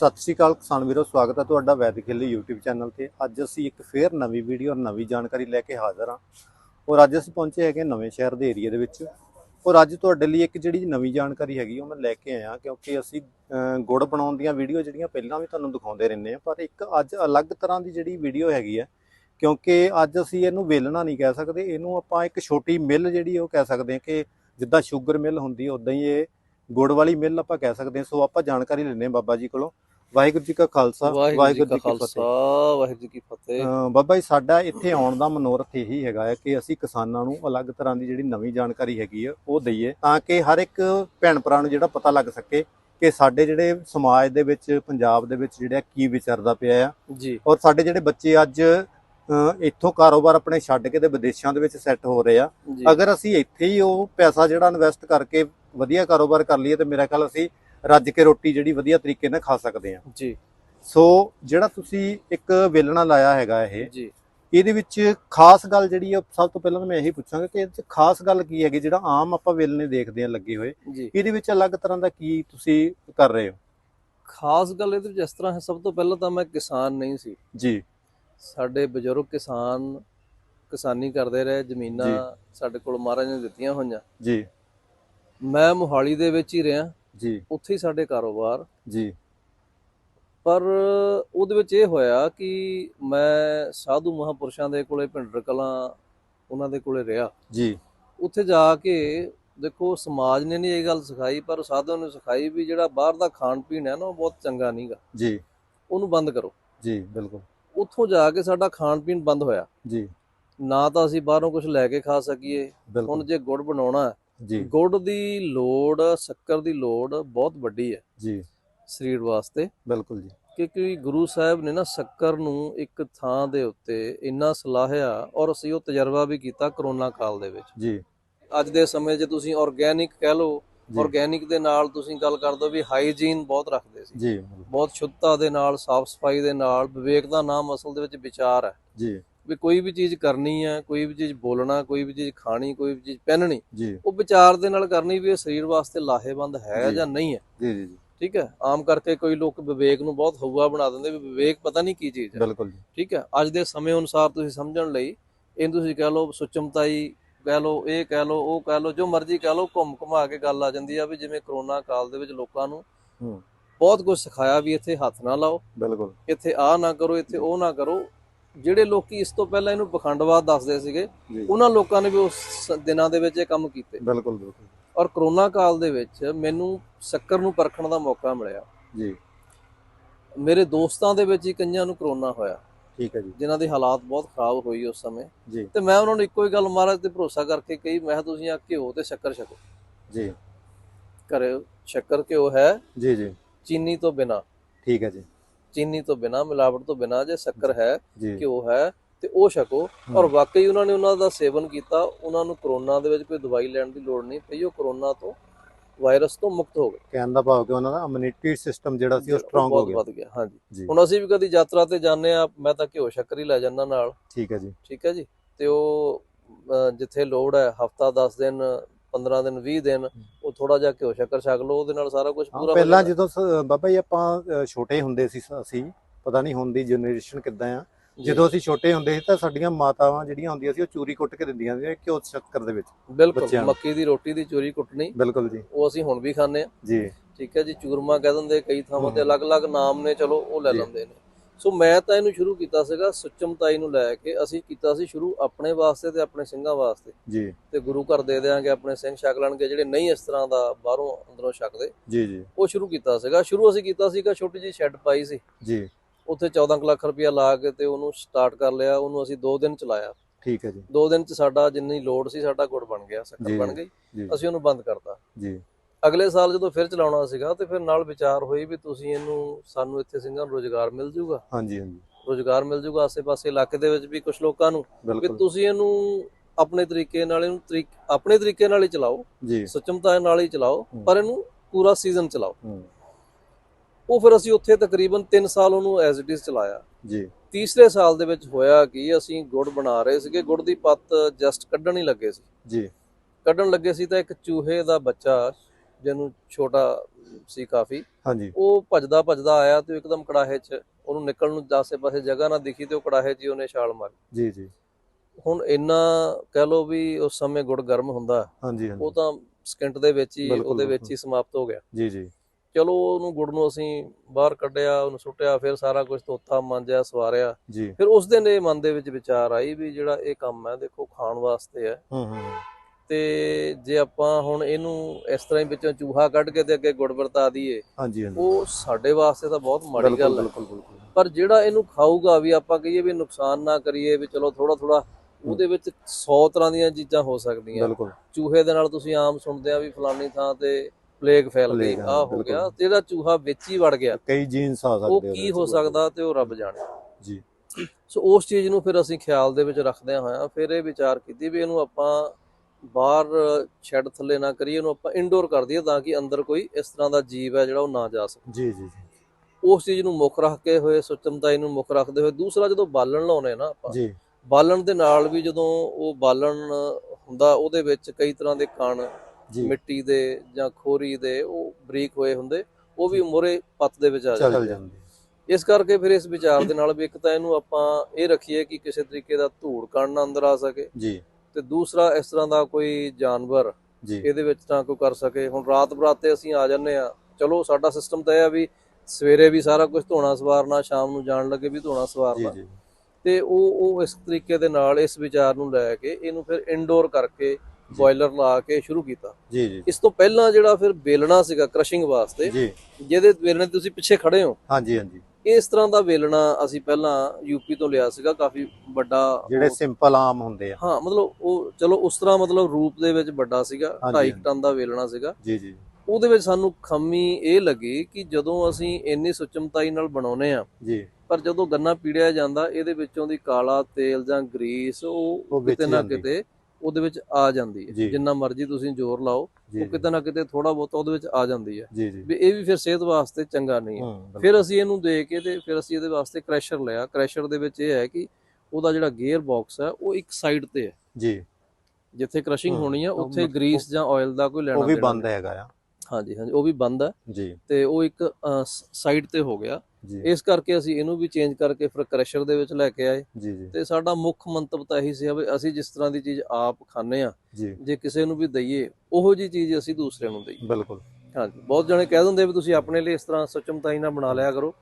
ਸਤਿ ਸ਼੍ਰੀ ਅਕਾਲ ਕਿਸਾਨ ਵੀਰੋ, ਸਵਾਗਤ ਹੈ ਤੁਹਾਡਾ ਵੈਦਿਕ ਖੇਲੀ YouTube ਚੈਨਲ ਤੇ। ਅੱਜ ਅਸੀਂ ਇੱਕ ਫੇਰ ਨਵੀਂ ਵੀਡੀਓ ਔਰ ਨਵੀਂ ਜਾਣਕਾਰੀ ਲੈ ਕੇ ਹਾਜ਼ਰ ਹਾਂ। ਔਰ ਅੱਜ ਅਸੀਂ ਪਹੁੰਚੇ ਹੈਗੇ ਨਵੇਂ ਸ਼ਹਿਰ ਦੇ ਏਰੀਆ ਦੇ ਵਿੱਚ। ਔਰ ਅੱਜ ਤੁਹਾਡੇ ਲਈ ਇੱਕ ਜਿਹੜੀ ਨਵੀਂ ਜਾਣਕਾਰੀ ਹੈਗੀ, ਉਹ ਮੈਂ ਲੈ ਕੇ ਆਇਆ, ਕਿਉਂਕਿ ਅਸੀਂ ਗੁੜ ਬਣਾਉਣ ਦੀਆਂ ਵੀਡੀਓ ਜਿਹੜੀਆਂ ਪਹਿਲਾਂ ਵੀ ਤੁਹਾਨੂੰ ਦਿਖਾਉਂਦੇ ਰਹਿੰਦੇ ਆ ਪਰ ਇੱਕ ਅੱਜ ਅਲੱਗ ਤਰ੍ਹਾਂ ਦੀ ਜਿਹੜੀ ਵੀਡੀਓ ਹੈਗੀ ਹੈ, ਕਿਉਂਕਿ ਅੱਜ ਅਸੀਂ ਇਹਨੂੰ ਵੇਲਣਾ ਨਹੀਂ ਕਹਿ ਸਕਦੇ। ਇਹਨੂੰ ਆਪਾਂ ਇੱਕ ਛੋਟੀ ਮਿੱਲ ਜਿਹੜੀ ਉਹ ਕਹਿ ਸਕਦੇ ਹਾਂ ਕਿ ਜਿੱਦਾਂ ਸ਼ੂਗਰ ਮਿੱਲ ਹੁੰਦੀ ਹੈ ਉਦਾਂ ਹੀ ਇਹ ਗੁੜ ਵਾਲੀ ਮਿੱਲ ਆਪਾਂ ਕਹਿ ਸਕਦੇ ਹਾਂ। ਸੋ ਆਪਾਂ ਜਾਣਕਾਰੀ ਲੈਣੇ ਹਾਂ ਬਾਬਾ ਜੀ ਕੋਲੋਂ। ਵਾਹਿਗੁਰੂ ਜੀ ਕਾ ਖਾਲਸਾ ਵਾਹਿਗੁਰੂ ਜੀ ਕਾ ਫਤਿਹ। ਵਾਹਿਗੁਰੂ ਜੀ ਕੀ ਫਤਿਹ। ਬਾਬਾ ਜੀ ਸਾਡਾ ਇੱਥੇ ਆਉਣ ਦਾ ਮਨੋਰਥ ਇਹੀ ਹੈਗਾ ਹੈ ਕਿ ਅਸੀਂ ਕਿਸਾਨਾਂ ਨੂੰ ਅਲੱਗ ਤਰ੍ਹਾਂ ਦੀ ਜਿਹੜੀ ਨਵੀਂ ਜਾਣਕਾਰੀ ਹੈਗੀ ਹੈ ਉਹ ਦਈਏ ਤਾਂ ਕਿ ਹਰ ਇੱਕ ਭੈਣ ਭਰਾ ਨੂੰ ਜਿਹੜਾ ਪਤਾ ਲੱਗ ਸਕੇ ਕਿ ਸਾਡੇ ਜਿਹੜੇ ਸਮਾਜ ਦੇ ਵਿੱਚ ਪੰਜਾਬ ਦੇ ਵਿੱਚ ਜਿਹੜਾ ਕੀ ਵਿਚਰਦਾ ਪਿਆ ਆ। ਜੀ। ਔਰ ਸਾਡੇ ਜਿਹੜੇ ਬੱਚੇ ਅੱਜ ਇੱਥੋਂ ਕਾਰੋਬਾਰ ਆਪਣੇ ਛੱਡ ਕੇ ਤੇ ਵਿਦੇਸ਼ਾਂ ਦੇ ਵਿੱਚ ਸੈੱਟ ਹੋ ਰਹੇ ਆ। ਅਗਰ ਅਸੀਂ ਇੱਥੇ ਹੀ ਉਹ ਪੈਸਾ ਜਿਹੜਾ ਇਨਵੈਸਟ ਕਰਕੇ ਵਧੀਆ ਕਾਰੋਬਾਰ ਕਰ ਲਈਏ ਤੇ ਮੇਰਾ ਖਿਆਲ ਅਸੀਂ ਰੱਜ ਕੇ ਰੋਟੀ ਜਿਹੜੀ ਵਧੀਆ ਤਰੀਕੇ ਨਾਲ ਖਾ ਸਕਦੇ ਹਾਂ। ਜੀ। ਸੋ ਜਿਹੜਾ ਤੁਸੀਂ ਇੱਕ ਵੇਲਣਾ ਲਾਇਆ ਹੈਗਾ ਇਹ ਜੀ। ਇਹਦੇ ਵਿੱਚ ਖਾਸ ਗੱਲ ਜਿਹੜੀ ਆ ਸਭ ਤੋਂ ਪਹਿਲਾਂ ਤਾਂ ਮੈਂ ਇਹੀ ਪੁੱਛਾਂਗਾ ਕਿ ਇਹਦੇ ਵਿੱਚ ਖਾਸ ਗੱਲ ਕੀ ਹੈਗੀ ਜਿਹੜਾ ਆਮ ਆਪਾਂ ਵੇਲਣੇ ਦੇਖਦੇ ਆ ਲੱਗੇ ਹੋਏ ਇਹਦੇ ਵਿੱਚ ਅਲੱਗ ਤਰ੍ਹਾਂ ਦਾ ਕੀ ਤੁਸੀਂ ਕਰ ਰਹੇ ਹੋ? ਖਾਸ ਗੱਲ ਇਹਦੇ ਵਿੱਚ ਇਸ ਤਰ੍ਹਾਂ ਹੈ ਸਭ ਤੋਂ ਪਹਿਲਾਂ ਤਾਂ ਮੈਂ ਕਿਸਾਨ ਨਹੀਂ ਸੀ। ਜੀ। ਸਾਡੇ ਬਜ਼ੁਰਗ ਕਿਸਾਨ ਕਿਸਾਨੀ ਕਰਦੇ ਰਹੇ ਜ਼ਮੀਨਾਂ ਸਾਡੇ ਕੋਲ ਮਹਾਰਾਜ ਨੇ ਦਿੱਤੀਆਂ ਹੋਈਆਂ। ਜੀ। ਮੈਂ ਮੁਹਾਲੀ ਦੇ ਵਿੱਚ ਹੀ ਰਿਹਾ। ਜੀ। ਉੱਥੇ ਹੀ ਸਾਡੇ ਕਾਰੋਬਾਰ। ਜੀ। ਪਰ ਉਹਦੇ ਵਿੱਚ ਇਹ ਹੋਇਆ ਕਿ ਮੈਂ ਸਾਧੂ ਮਹਾਪੁਰਸ਼ਾਂ ਦੇ ਕੋਲੇ ਭਿੰਡਰ ਕਲਾਂ ਉਹਨਾਂ ਦੇ ਕੋਲੇ ਰਿਹਾ। ਜੀ। ਉੱਥੇ ਜਾ ਕੇ ਦੇਖੋ ਸਮਾਜ ਨੇ ਨਹੀਂ ਇਹ ਗੱਲ ਸਿਖਾਈ ਪਰ ਸਾਧੂ ਨੇ ਸਿਖਾਈ ਵੀ ਜਿਹੜਾ ਬਾਹਰ ਦਾ ਖਾਣ ਪੀਣ ਹੈ ਨਾ ਉਹ ਬਹੁਤ ਚੰਗਾ ਨਹੀਂਗਾ ਜੀ। ਉਹਨੂੰ ਬੰਦ ਕਰੋ। ਜੀ ਬਿਲਕੁਲ। ਉੱਥੋਂ ਜਾ ਕੇ ਸਾਡਾ ਖਾਣ ਪੀਣ ਬੰਦ ਹੋਇਆ। ਜੀ। ਨਾ ਤਾਂ ਅਸੀਂ ਬਾਹਰੋਂ ਕੁਝ ਲੈ ਕੇ ਖਾ ਸਕੀਏ। ਹੁਣ ਜੇ ਗੁੜ ਬਣਾਉਣਾ ਹੈ ਜੀ। ਗੁੜ ਦੀ ਲੋੜ ਸ਼ੱਕਰ ਦੀ ਲੋੜ ਬਹੁਤ ਵੱਡੀ ਹੈ ਜੀ। ਸਰੀਰ ਵਾਸਤੇ। ਬਿਲਕੁਲ ਜੀ। ਕਿਉਂਕਿ ਗੁਰੂ ਸਾਹਿਬ ਨੇ ਨਾ ਸ਼ੱਕਰ ਨੂੰ ਇੱਕ ਥਾਂ ਦੇ ਉੱਤੇ ਇੰਨਾ ਸਲਾਹਿਆ ਔਰ ਅਸੀਂ ਉਹ ਤਜਰਬਾ ਵੀ ਕੀਤਾ ਕਰੋਨਾ ਕਾਲ ਦੇ ਵਿੱਚ। ਜੀ। ਅੱਜ ਦੇ ਸਮੇਂ 'ਚ ਤੁਸੀਂ ਆਰਗੇਨਿਕ ਕਹਿ ਲਓ। ਆਰਗੇਨਿਕ ਦੇ ਨਾਲ ਤੁਸੀਂ ਗੱਲ ਕਰ ਦੋ ਵੀ ਹਾਈਜੀਨ ਬਹੁਤ ਰੱਖਦੇ ਸੀ। ਜੀ। ਬਹੁਤ ਸ਼ੁੱਧਤਾ ਦੇ ਨਾਲ ਸਾਫ਼ ਸਫ਼ਾਈ ਦੇ ਨਾਲ ਵਿਵੇਕ ਦਾ ਨਾਮ ਅਸਲ ਦੇ ਵਿੱਚ ਵਿਚਾਰ ਹੈ। ਜੀ। ਵੀ ਕੋਈ ਵੀ ਚੀਜ਼ ਕਰਨੀ ਹੈ ਕੋਈ ਵੀ ਚੀਜ਼ ਬੋਲਣਾ ਕੋਈ ਵੀ ਚੀਜ਼ ਖਾਣੀ ਕੋਈ ਵੀ ਚੀਜ਼ ਪਹਿਨਣੀ ਉਹ ਵਿਚਾਰ ਦੇ ਨਾਲ ਕਰਨੀ ਵੀ ਇਹ ਸਰੀਰ ਵਾਸਤੇ ਲਾਹੇਵੰਦ ਹੈ ਜੀ। ਨਹੀਂ ਹੈ। ਜੀ ਜੀ ਜੀ। ਠੀਕ ਹੈ? ਆਮ ਕਰਕੇ ਕੋਈ ਲੋਕ ਵਿਵੇਕ ਨੂੰ ਬਹੁਤ ਹਊਆ ਬਣਾ ਦਿੰਦੇ ਵੀ ਵਿਵੇਕ ਪਤਾ ਨਹੀਂ ਕੀ ਚੀਜ਼ ਹੈ। ਬਿਲਕੁਲ ਜੀ। ਠੀਕ ਹੈ? ਅੱਜ ਦੇ ਸਮੇਂ ਅਨੁਸਾਰ ਤੁਸੀਂ ਸਮਝਣ ਲਈ ਇਹਨੂੰ ਤੁਸੀਂ ਕਹਿ ਲਓ ਸੁਚਮਤਾਈ ਕਹਿ ਲਓ ਇਹ ਕਹਿ ਲਓ ਉਹ ਕਹਿ ਲਓ ਜੋ ਮਰਜ਼ੀ ਕਹਿ ਲਓ ਘੁੰਮ ਘੁਮਾ ਕੇ ਗੱਲ ਆ ਜਾਂਦੀ ਆ ਵੀ ਜਿਵੇਂ ਕਰੋਨਾ ਕਾਲ ਦੇ ਵਿੱਚ ਲੋਕਾਂ ਨੂੰ ਹੂੰ। ਬਹੁਤ ਕੁਝ ਸਿਖਾਇਆ ਵੀ ਇੱਥੇ ਹੱਥ ਨਾ ਲਾਓ। ਬਿਲਕੁਲ। ਇੱਥੇ ਆ ਨਾ ਕਰੋ ਇੱਥੇ ਉਹ ਨਾ ਕਰੋ। ਜਿਹੜੇ ਲੋਕੀ ਇਸ ਤੋਂ ਪਹਿਲਾਂ ਇਹਨੂੰ ਪਖੰਡਵਾਦ ਦੱਸਦੇ ਸੀਗੇ ਉਹਨਾਂ ਲੋਕਾਂ ਨੇ ਵੀ ਉਸ ਦਿਨਾਂ ਦੇ ਵਿੱਚ ਇਹ ਕੰਮ ਕੀਤੇ। ਬਿਲਕੁਲ ਬਿਲਕੁਲ। ਔਰ ਕਰੋਨਾ ਕਾਲ ਦੇ ਵਿੱਚ ਮੈਨੂੰ ਸ਼ੱਕਰ ਨੂੰ ਪਰਖਣ ਦਾ ਮੌਕਾ ਮਿਲਿਆ। ਜੀ। ਮੇਰੇ ਦੋਸਤਾਂ ਦੇ ਵਿੱਚ ਹੀ ਕਈਆਂ ਨੂੰ ਕਰੋਨਾ ਹੋਇਆ। ਠੀਕ ਹੈ ਜੀ। ਜਿਨ੍ਹਾਂ ਦੇ ਹਾਲਾਤ ਬਹੁਤ ਖਰਾਬ ਹੋਈ ਉਸ ਸਮੇਂ। ਜੀ। ਤੇ ਮੈਂ ਉਹਨਾਂ ਨੂੰ ਇੱਕੋ ਹੀ ਗੱਲ ਮਹਾਰਾਜ ਤੇ ਭਰੋਸਾ ਕਰਕੇ ਕਹੀ ਮੈਂ ਤੁਸੀਂ ਆ ਘਿਓ ਤੇ ਸ਼ੱਕਰ ਛਕੋ। ਜੀ। ਘਰੇ ਸ਼ੱਕਰ ਘਿਓ ਹੈ ਜੀ ਜੀ। ਚੀਨੀ ਤੋਂ ਬਿਨਾ। ਠੀਕ ਹੈ ਜੀ। ਚੀਨੀ ਤੋਂ ਬਿਨਾ ਮਿਲਾਵਟ ਤੋਂ ਬਿਨਾ ਜੇ ਸ਼ੱਕਰ ਹੈ ਘਿਓ ਹੈ ਤੇ ਉਹ ਛਕੋ। ਔਰ ਵਾਕਈ ਉਹਨਾਂ ਨੇ ਉਹਨਾਂ ਦਾ ਸੇਵਨ ਕੀਤਾ ਉਹਨਾਂ ਨੂੰ ਕਰੋਨਾ ਦੇ ਵਿੱਚ ਕੋਈ ਦਵਾਈ ਲੈਣ ਦੀ ਲੋੜ ਨਹੀਂ ਪਈ ਉਹ ਕਰੋਨਾ ਤੋਂ ਵਾਇਰਸ ਤੋਂ ਮੁਕਤ ਹੋ ਗਏ। ਕਹਿਣ ਦਾ ਭਾਵ ਕਿ ਉਹਨਾਂ ਦਾ ਇਮਿਊਨਿਟੀ ਸਿਸਟਮ ਜਿਹੜਾ ਸੀ ਉਹ ਸਟਰੋਂਗ ਹੋ ਬਹੁਤ ਗਿਆ। ਵੱਧ ਗਿਆ ਹਾਂਜੀ। ਹੁਣ ਅਸੀਂ ਵੀ ਕਦੀ ਯਾਤਰਾ ਤੇ ਜਾਂਦੇ ਆ ਮੈਂ ਤਾਂ ਘਿਓ ਸ਼ੱਕਰ ਹੀ ਲੈ ਜਾਂਦਾ ਨਾਲ। ਠੀਕ ਹੈ ਜੀ। ਠੀਕ ਹੈ ਜੀ? ਤੇ ਉਹ ਜਿੱਥੇ ਲੋੜ ਹੈ ਹਫਤਾ 10 ਦਿਨ 15 ਦਿਨ 20 ਦਿਨ ਉਹ ਥੋੜਾ ਜਿਹਾ ਘਿਓ ਸ਼ੱਕਰ ਛਕ ਲਓ ਉਹਦੇ ਨਾਲ ਸਾਰਾ ਕੁਝ ਪੂਰਾ ਪਹਿਲਾਂ ਜਾਂਦਾ। ਸ- ਬਾਬਾ ਜੀ ਆਪਾਂ ਅ, ਛੋਟੇ ਹੁੰਦੇ ਸੀ ਸ- ਅਸੀਂ ਪਤਾ ਨਹੀਂ ਹੁਣ ਦੀ ਜਨਰੇਸ਼ਨ ਕਿੱਦਾਂ ਆ ਜਦੋਂ ਅਸੀਂ ਛੋਟੇ ਹੁੰਦੇ ਸੀ ਤਾਂ ਸਾਡੀਆਂ ਮਾਤਾਵਾਂ ਜਿਹੜੀਆਂ ਹੁੰਦੀਆਂ ਸੀ ਉਹ ਚੂਰੀ ਕੁੱਟ ਕੇ ਦਿੰਦੀਆਂ ਸੀ ਘਿਓ ਸ਼ੱਕਰ ਦੇ ਵਿੱਚ ਬਿਲਕੁਲ ਬੱਚਿਆਂ ਨੂੰ। ਮੱਕੀ ਦੀ ਰੋਟੀ ਦੀ ਚੋਰੀ ਕੁੱਟਣੀ ਬਿਲਕੁਲ ਜੀ ਉਹ ਅਸੀਂ ਹੁਣ ਵੀ ਖਾਂਦੇ ਆ ਜੀ ਠੀਕ ਹੈ ਜੀ ਚੂਰਮਾ ਕਹਿ ਦਿੰਦੇ ਕਈ ਥਾਵਾਂ ਤੇ ਹਮ। ਅਲੱਗ-ਅਲੱਗ ਨਾਮ ਨੇ ਚਲੋ ਉਹ ਲੈ ਜੀ। ਲੈਂਦੇ ਨੇ ਸੋ ਮੈਂ ਤਾਂ ਇਹਨੂੰ ਸ਼ੁਰੂ ਕੀਤਾ ਸੀਗਾ ਸੁਚਮਤਾਈ ਨੂੰ ਲੈ ਕੇ। ਅਸੀਂ ਕੀਤਾ ਸੀ ਸ਼ੁਰੂ ਆਪਣੇ ਵਾਸਤੇ ਤੇ ਆਪਣੇ ਸਿੰਘਾਂ ਵਾਸਤੇ। ਜੀ। ਤੇ ਗੁਰੂ ਘਰ ਦੇ ਦੇਾਂਗੇ ਆਪਣੇ ਸਿੰਘ ਛਕ ਲੈਣਗੇ ਜਿਹੜੇ ਨਹੀਂ ਇਸ ਤਰ੍ਹਾਂ ਦਾ ਬਾਹਰੋਂ ਅੰਦਰੋਂ ਛਕਦੇ। ਜੀ ਜੀ। ਉਹ ਸ਼ੁਰੂ ਕੀਤਾ ਸੀਗਾ। ਸ਼ੁਰੂ ਅਸੀਂ ਕੀਤਾ ਸੀਗਾ ਛੋਟੀ ਜਿਹੀ ਸ਼ੈੱਡ ਪਾਈ ਸੀ। ਜੀ। ਉੱਥੇ 14 ਕੁ ਲੱਖ ਰੁਪਇਆ ਲਾ ਕੇ ਤੇ ਉਹਨੂੰ ਸਟਾਰਟ ਕਰ ਲਿਆ। ਉਹਨੂੰ ਅਸੀਂ 2 ਦਿਨ ਚਲਾਇਆ। ਠੀਕ ਹੈ ਜੀ। 2 ਦਿਨ ਚ ਸਾਡਾ ਜਿੰਨੀ ਲੋਡ ਸੀ ਸਾਡਾ ਗੁੜ ਬਣ ਗਿਆ ਸ਼ੱਕਰ। ਬਣ ਗਈ। ਅਸੀਂ ਉਹਨੂੰ ਬੰਦ ਕਰਤਾ। ਜੀ। ਅਗਲੇ ਸਾਲ ਜਦੋਂ ਫਿਰ ਚਲਾਉਣਾ ਸੀਗਾ ਤੇ ਫਿਰ ਨਾਲ ਵਿਚਾਰ ਹੋਈ ਵੀ ਤੁਸੀਂ ਇਹਨੂੰ ਸਾਨੂੰ ਇੱਥੇ ਸਿੰਘਾਂ ਨੂੰ ਰੋਜ਼ਗਾਰ ਮਿਲ ਜਾਊਗਾ ਹਾਂਜੀ ਹਾਂਜੀ। ਰੋਜ਼ਗਾਰ ਮਿਲ ਜਾਊਗਾ ਆਸੇ-ਪਾਸੇ ਇਲਾਕੇ ਦੇ ਵਿੱਚ ਵੀ ਕੁਝ ਲੋਕਾਂ ਨੂੰ ਵੀ ਤੁਸੀਂ ਇਹਨੂੰ ਆਪਣੇ ਤਰੀਕੇ ਨਾਲ ਇਹਨੂੰ ਆਪਣੇ ਤਰੀਕੇ ਨਾਲ ਹੀ ਚਲਾਓ ਜੀ। ਸਚਮਤਾ ਨਾਲ ਹੀ ਚਲਾਓ। ਪਰ ਇਹਨੂੰ ਪੂਰਾ ਸੀਜ਼ਨ ਚਲਾਓ। ਉਹ ਫਿਰ ਅਸੀਂ ਉੱਥੇ ਤਕਰੀਬਨ 3 ਸਾਲ ਉਹਨੂੰ ਐਜ਼ ਇਟ ਇਜ਼ ਚਲਾਇਆ। ਜੀ। ਤੀਸਰੇ ਸਾਲ ਦੇ ਵਿੱਚ ਹੋਇਆ ਕਿ ਅਸੀਂ ਗੁੜ ਬਣਾ ਰਹੇ ਸੀਗੇ ਗੁੜ ਦੀ ਪੱਤ ਜਸਟ ਕੱਢਣ ਹੀ ਲੱਗੇ ਸੀ। ਜੀ। ਕੱਢਣ ਲੱਗੇ ਸੀ ਤਾਂ ਇੱਕ ਚੂਹੇ ਦਾ ਬੱਚਾ ਜਿਹਨੂੰ ਛੋਟਾ ਸੀ ਕਾਫੀ ਹਾਂਜੀ। ਉਹ ਭੱਜਦਾ ਭੱਜਦਾ ਆਇਆ ਤੇ ਇੱਕਦਮ ਕੜਾਹੇ 'ਚ ਉਹਨੂੰ ਨਿਕਲਣ ਨੂੰ ਆਸੇ ਪਾਸੇ ਜਗ੍ਹਾ ਨਾ ਦਿਖੀ ਤੇ ਉਹ ਕੜਾਹੇ 'ਚ ਹੀ ਉਹਨੇ ਛਾਲ ਮਾਰੀ। ਜੀ ਜੀ। ਹੁਣ ਇੰਨਾ ਕਹਿ ਲਓ ਵੀ ਉਸ ਸਮੇਂ ਗੁੜ ਗਰਮ ਹੁੰਦਾ ਹਾਂਜੀ ਉਹ ਤਾਂ ਸਕਿੰਟ ਦੇ ਵਿੱਚ ਹੀ ਉਹਦੇ ਵਿੱਚ। ਹੀ ਸਮਾਪਤ ਹੋ ਗਿਆ। ਜੀ ਜੀ। ਚਲੋ ਉਹਨੂੰ ਗੁੜ ਨੂੰ ਅਸੀਂ ਬਾਹਰ ਕੱਢਿਆ ਉਹਨੂੰ ਸੁੱਟਿਆ ਫਿਰ ਸਾਰਾ ਕੁਝ ਧੋਤਾ ਮਾਂਜਿਆ ਸਵਾਰਿਆ। ਫਿਰ ਉਸ ਦਿਨ ਇਹ ਮਨ ਦੇ ਵਿੱਚ ਵਿਚਾਰ ਆਈ ਵੀ ਜਿਹੜਾ ਇਹ ਕੰਮ ਹੈ ਦੇਖੋ ਖਾਣ ਵਾਸਤੇ ਹੂੰ ਹੂੰ ਹੂੰ। ਤੇ ਜੇ ਆਪਾਂ ਹੁਣ ਇਹਨੂੰ ਇਸ ਤਰ੍ਹਾਂ ਹੀ ਵਿੱਚੋਂ ਚੂਹਾ ਕੱਢ ਕੇ ਤੇ ਅੱਗੇ ਗੁੜ ਵਰਤਾ ਦਈਏ ਹਾਂਜੀ ਹਾਂਜੀ। ਉਹ ਸਾਡੇ ਵਾਸਤੇ ਤਾਂ ਬਹੁਤ ਮਾੜੀ ਗੱਲ ਹੈ। ਬਿਲਕੁਲ ਬਿਲਕੁਲ। ਪਰ ਜਿਹੜਾ ਇਹਨੂੰ ਖਾਊਗਾ ਵੀ ਆਪਾਂ ਕਹੀਏ ਵੀ ਨੁਕਸਾਨ ਨਾ ਕਰੀਏ ਵੀ ਚਲੋ ਥੋੜਾ ਥੋੜਾ ਉਹਦੇ ਵਿੱਚ 100 ਤਰ੍ਹਾਂ ਦੀਆਂ ਚੀਜ਼ਾਂ ਹੋ ਸਕਦੀਆਂ। ਬਿਲਕੁਲ। ਚੂਹੇ ਦੇ ਨਾਲ ਤੁਸੀਂ ਆਮ ਸੁਣਦੇ ਆ ਵੀ ਫਲਾਨੀ ਥਾਂ ਤੇ ਪਲੇਗ ਫੈਲ ਗਈ। ਆ ਹਾਂ, ਗਿਆ ਬਿਲਕੁਲ। ਜਿਹੜਾ ਚੂਹਾ ਵਿੱਚ ਹੀ ਵੜ ਗਿਆ। ਕਈ ਜੀਨਸ ਆ ਸਕਦੇ ਉਹ ਕੀ। ਹੋ ਸਕਦਾ ਤੇ ਉਹ ਰੱਬ ਜਾਣੇ। ਜੀ। ਸੋ ਉਸ ਚੀਜ਼ ਨੂੰ ਫਿਰ ਅਸੀਂ ਖਿਆਲ ਦੇ ਵਿੱਚ ਰੱਖਦਿਆਂ ਹੋਇਆਂ ਫਿਰ ਇਹ ਵਿਚਾਰ ਕੀਤੀ ਵੀ ਇਹਨੂੰ ਆਪਾਂ ਬਾਹਰ ਸ਼ੈੱਡ ਥੱਲੇ ਨਾ ਕਰੀਏ ਇਹਨੂੰ ਆਪਾਂ ਇਨਡੋਰ ਕਰ ਦਈਏ ਤਾਂ ਕਿ ਅੰਦਰ ਕੋਈ ਇਸ ਤਰ੍ਹਾਂ ਦਾ ਜੀਵ ਹੈ ਜਿਹੜਾ ਉਹ ਨਾ ਜਾ ਸਕੇ। ਜੀ ਜੀ ਜੀ। ਉਸ ਚੀਜ਼ ਨੂੰ ਮੁੱਖ ਰੱਖ ਕੇ ਹੋਏ ਸੁਚਮਤਾਈ ਨੂੰ ਮੁੱਖ ਰੱਖਦੇ ਹੋਏ ਦੂਸਰਾ ਜਦੋਂ ਬਾਲਣ ਲਾਉਨੇ ਨਾ ਆਪਾਂ ਜੀ। ਬਾਲਣ ਦੇ ਨਾਲ ਵੀ ਜਦੋਂ ਉਹ ਬਾਲਣ ਹੁੰਦਾ ਉਹਦੇ ਵਿੱਚ ਕਈ ਤਰ੍ਹਾਂ ਦੇ ਕਣ ਮਿੱਟੀ ਦੇ ਜਾਂ ਖੋਰੀ ਦੇ ਉਹ ਬਰੀਕ ਹੋਏ ਹੁੰਦੇ ਉਹ ਵੀ ਮੋਰੇ ਪੱਤ ਦੇ ਵਿੱਚ ਆ ਚੱਲ ਜਾਂਦੇ ਆ। ਜਾਂਦੀ ਇਸ ਕਰਕੇ ਫਿਰ ਇਸ ਵਿਚਾਰ ਦੇ ਨਾਲ ਵੀ ਇੱਕ ਤਾਂ ਇਹਨੂੰ ਆਪਾਂ ਇਹ ਰੱਖੀਏ ਕਿ ਕਿਸੇ ਤਰੀਕੇ ਦਾ ਧੂੜ ਕਣ ਨਾ ਅੰਦਰ ਆ ਸਕੇ। ਜੀ। ਤੇ ਦੂਸਰਾ ਇਸ ਤਰ੍ਹਾਂ ਦਾ ਕੋਈ ਜਾਨਵਰ ਇਹਦੇ ਵਿੱਚ ਤਾਂ ਕੋਈ ਕਰ ਸਕੇ। ਹੁਣ ਰਾਤ ਬਰਾਤੇ ਅਸੀਂ ਆ ਜੰਨੇ ਆ ਚਲੋ ਸਾਡਾ ਸਿਸਟਮ ਤਾਂ ਇਹ ਆ ਵੀ ਸਵੇਰੇ ਵੀ ਸਾਰਾ ਕੁਝ ਧੋਣਾ ਸਵਾਰਨਾ ਸ਼ਾਮ ਨੂੰ ਜਾਣ ਲੱਗੇ ਵੀ ਧੋਣਾ ਸਵਾਰਨਾ। ਤੇ ਉਹ ਉਹ ਇਸ ਤਰੀਕੇ ਦੇ ਨਾਲ ਇਸ ਵਿਚਾਰ ਨੂੰ ਲੈ ਕੇ ਇਹਨੂੰ ਫਿਰ ਇਨਡੋਰ ਕਰਕੇ ਬੋਇਲਰ ਲਾ ਕੇ ਸ਼ੁਰੂ ਕੀਤਾ। ਜੀ ਜੀ। ਇਸ ਤੋਂ ਪਹਿਲਾਂ ਜਿਹੜਾ ਫਿਰ ਵੇਲਣਾ ਸੀਗਾ ਕ੍ਰਸ਼ਿੰਗ ਵਾਸਤੇ ਜੀ। ਜਿਹਦੇ ਵੇਲਣੇ ਤੇ ਤੁਸੀਂ ਪਿੱਛੇ ਖੜੇ ਹੋ ਹਾਂਜੀ ਹਾਂਜੀ। ਇਸ ਤਰ੍ਹਾਂ ਦਾ ਵੇਲਣਾ ਅਸੀਂ ਪਹਿਲਾਂ ਯੂਪੀ ਤੋਂ ਲਿਆ ਸੀਗਾ ਕਾਫੀ ਵੱਡਾ ਜਿਹੜੇ ਸਿੰਪਲ ਆਮ ਹੁੰਦੇ ਆ ਹਾਂ ਮਤਲਬ ਉਹ ਚਲੋ ਉਸ ਤਰ੍ਹਾਂ ਮਤਲਬ ਰੂਪ ਦੇ ਵਿੱਚ ਵੱਡਾ ਸੀਗਾ ਹਾਂਜੀ, 2.5 ਹਾਂਜੀ। ਟਨ ਦਾ ਵੇਲਣਾ ਸੀਗਾ ਜੀ ਜੀ ਉਹਦੇ ਵਿੱਚ ਸਾਨੂੰ ਖਮੀ ਇਹ ਲੱਗੀ ਕਿ ਜਦੋਂ ਅਸੀਂ ਇੰਨੀ ਸੁਚਮਤਾਈ ਨਾਲ ਬਣਾਉਨੇ ਆ ਜੀ ਪਰ ਜਦੋਂ ਗੰਨਾ ਪੀੜਿਆ ਜਾਂਦਾ ਇਹਦੇ ਵਿੱਚੋਂ ਦੀ ਕਾਲਾ ਤੇਲ ਜਾਂ ਗਰੀਸ ਉਹ ਕਿਤੇ ਨਾ। ਕਿਤੇ ਉਹਦੇ ਵਿੱਚ ਆ ਜਾਂਦੀ ਹੈ। ਜਿੰਨਾ ਮਰਜ਼ੀ ਤੁਸੀਂ ਜ਼ੋਰ ਲਾਓ ਉਹ ਕਿਤੇ ਨਾ ਕਿਤੇ ਥੋੜਾ ਬਹੁਤ ਉਹਦੇ ਵਿੱਚ ਆ ਜਾਂਦੀ ਹੈ। ਵੀ ਇਹ ਵੀ ਫਿਰ ਸਿਹਤ ਵਾਸਤੇ ਚੰਗਾ ਨਹੀਂ ਹੈ। ਹੂੰ। ਫਿਰ ਅਸੀਂ ਇਹਨੂੰ ਦੇ ਕੇ ਤੇ ਫਿਰ ਅਸੀਂ ਇਹਦੇ ਵਾਸਤੇ ਕ੍ਰੈਸ਼ਰ ਲਿਆ। ਕ੍ਰੈਸ਼ਰ ਦੇ ਵਿੱਚ ਇਹ ਹੈ ਕਿ ਉਹਦਾ ਜਿਹੜਾ ਗੇਅਰ ਬਾਕਸ ਹੈ ਉਹ ਇੱਕ ਸਾਈਡ ਤੇ ਹੈ। ਜੀ। ਜਿੱਥੇ ਕ੍ਰਸ਼ਿੰਗ ਹੋਣੀ ਉਹ ਉੱਥੇ ਗਰੀਸ ਜਾਂ ਆਇਲ ਦਾ ਕੋਈ ਲੈਣਾ ਉਹ ਵੀ ਬੰਦ। ਹੈਗਾ ਆ। ਹਾਂਜੀ ਹਾਂਜੀ ਉਹ ਵੀ ਬੰਦ ਹੈ ਜੀ। ਤੇ ਉਹ ਇੱਕ ਸਾਈਡ ਤੇ ਹੋ ਗਿਆ। ਇਸ ਕਰਕੇ ਅਸੀਂ ਇਹਨੂੰ ਵੀ ਚੇਂਜ ਕਰਕੇ ਫਿਰ ਕ੍ਰਸ਼ਰ ਦੇ ਵਿੱਚ ਲੈ ਕੇ ਆਏ। ਤੇ ਸਾਡਾ ਮੁੱਖ ਮੰਤਵ ਤਾਂ ਇਹੀ ਸੀ ਵੀ ਅਸੀਂ ਜਿਸ ਤਰ੍ਹਾਂ ਦੀ ਚੀਜ਼ ਆਪ ਖਾਂਦੇ ਆ ਜੀ। ਕਿਸੇ ਨੂੰ ਵੀ ਦਈਏ ਉਹੋ ਜੀ ਚੀਜ਼ ਅਸੀਂ ਦੂਸਰੇ ਨੂੰ ਦਈਏ। ਬਿਲਕੁਲ। ਹਾਂਜੀ ਬਹੁਤ ਜਣੇ ਕਹਿ ਦਿੰਦੇ ਵੀ ਤੁਸੀਂ ਆਪਣੇ ਲਈ ਇਸ ਤਰ੍ਹਾਂ ਸਚਮਤਾਈ ਨਾਲ ਬਣਾ ਲਿਆ ਕਰੋ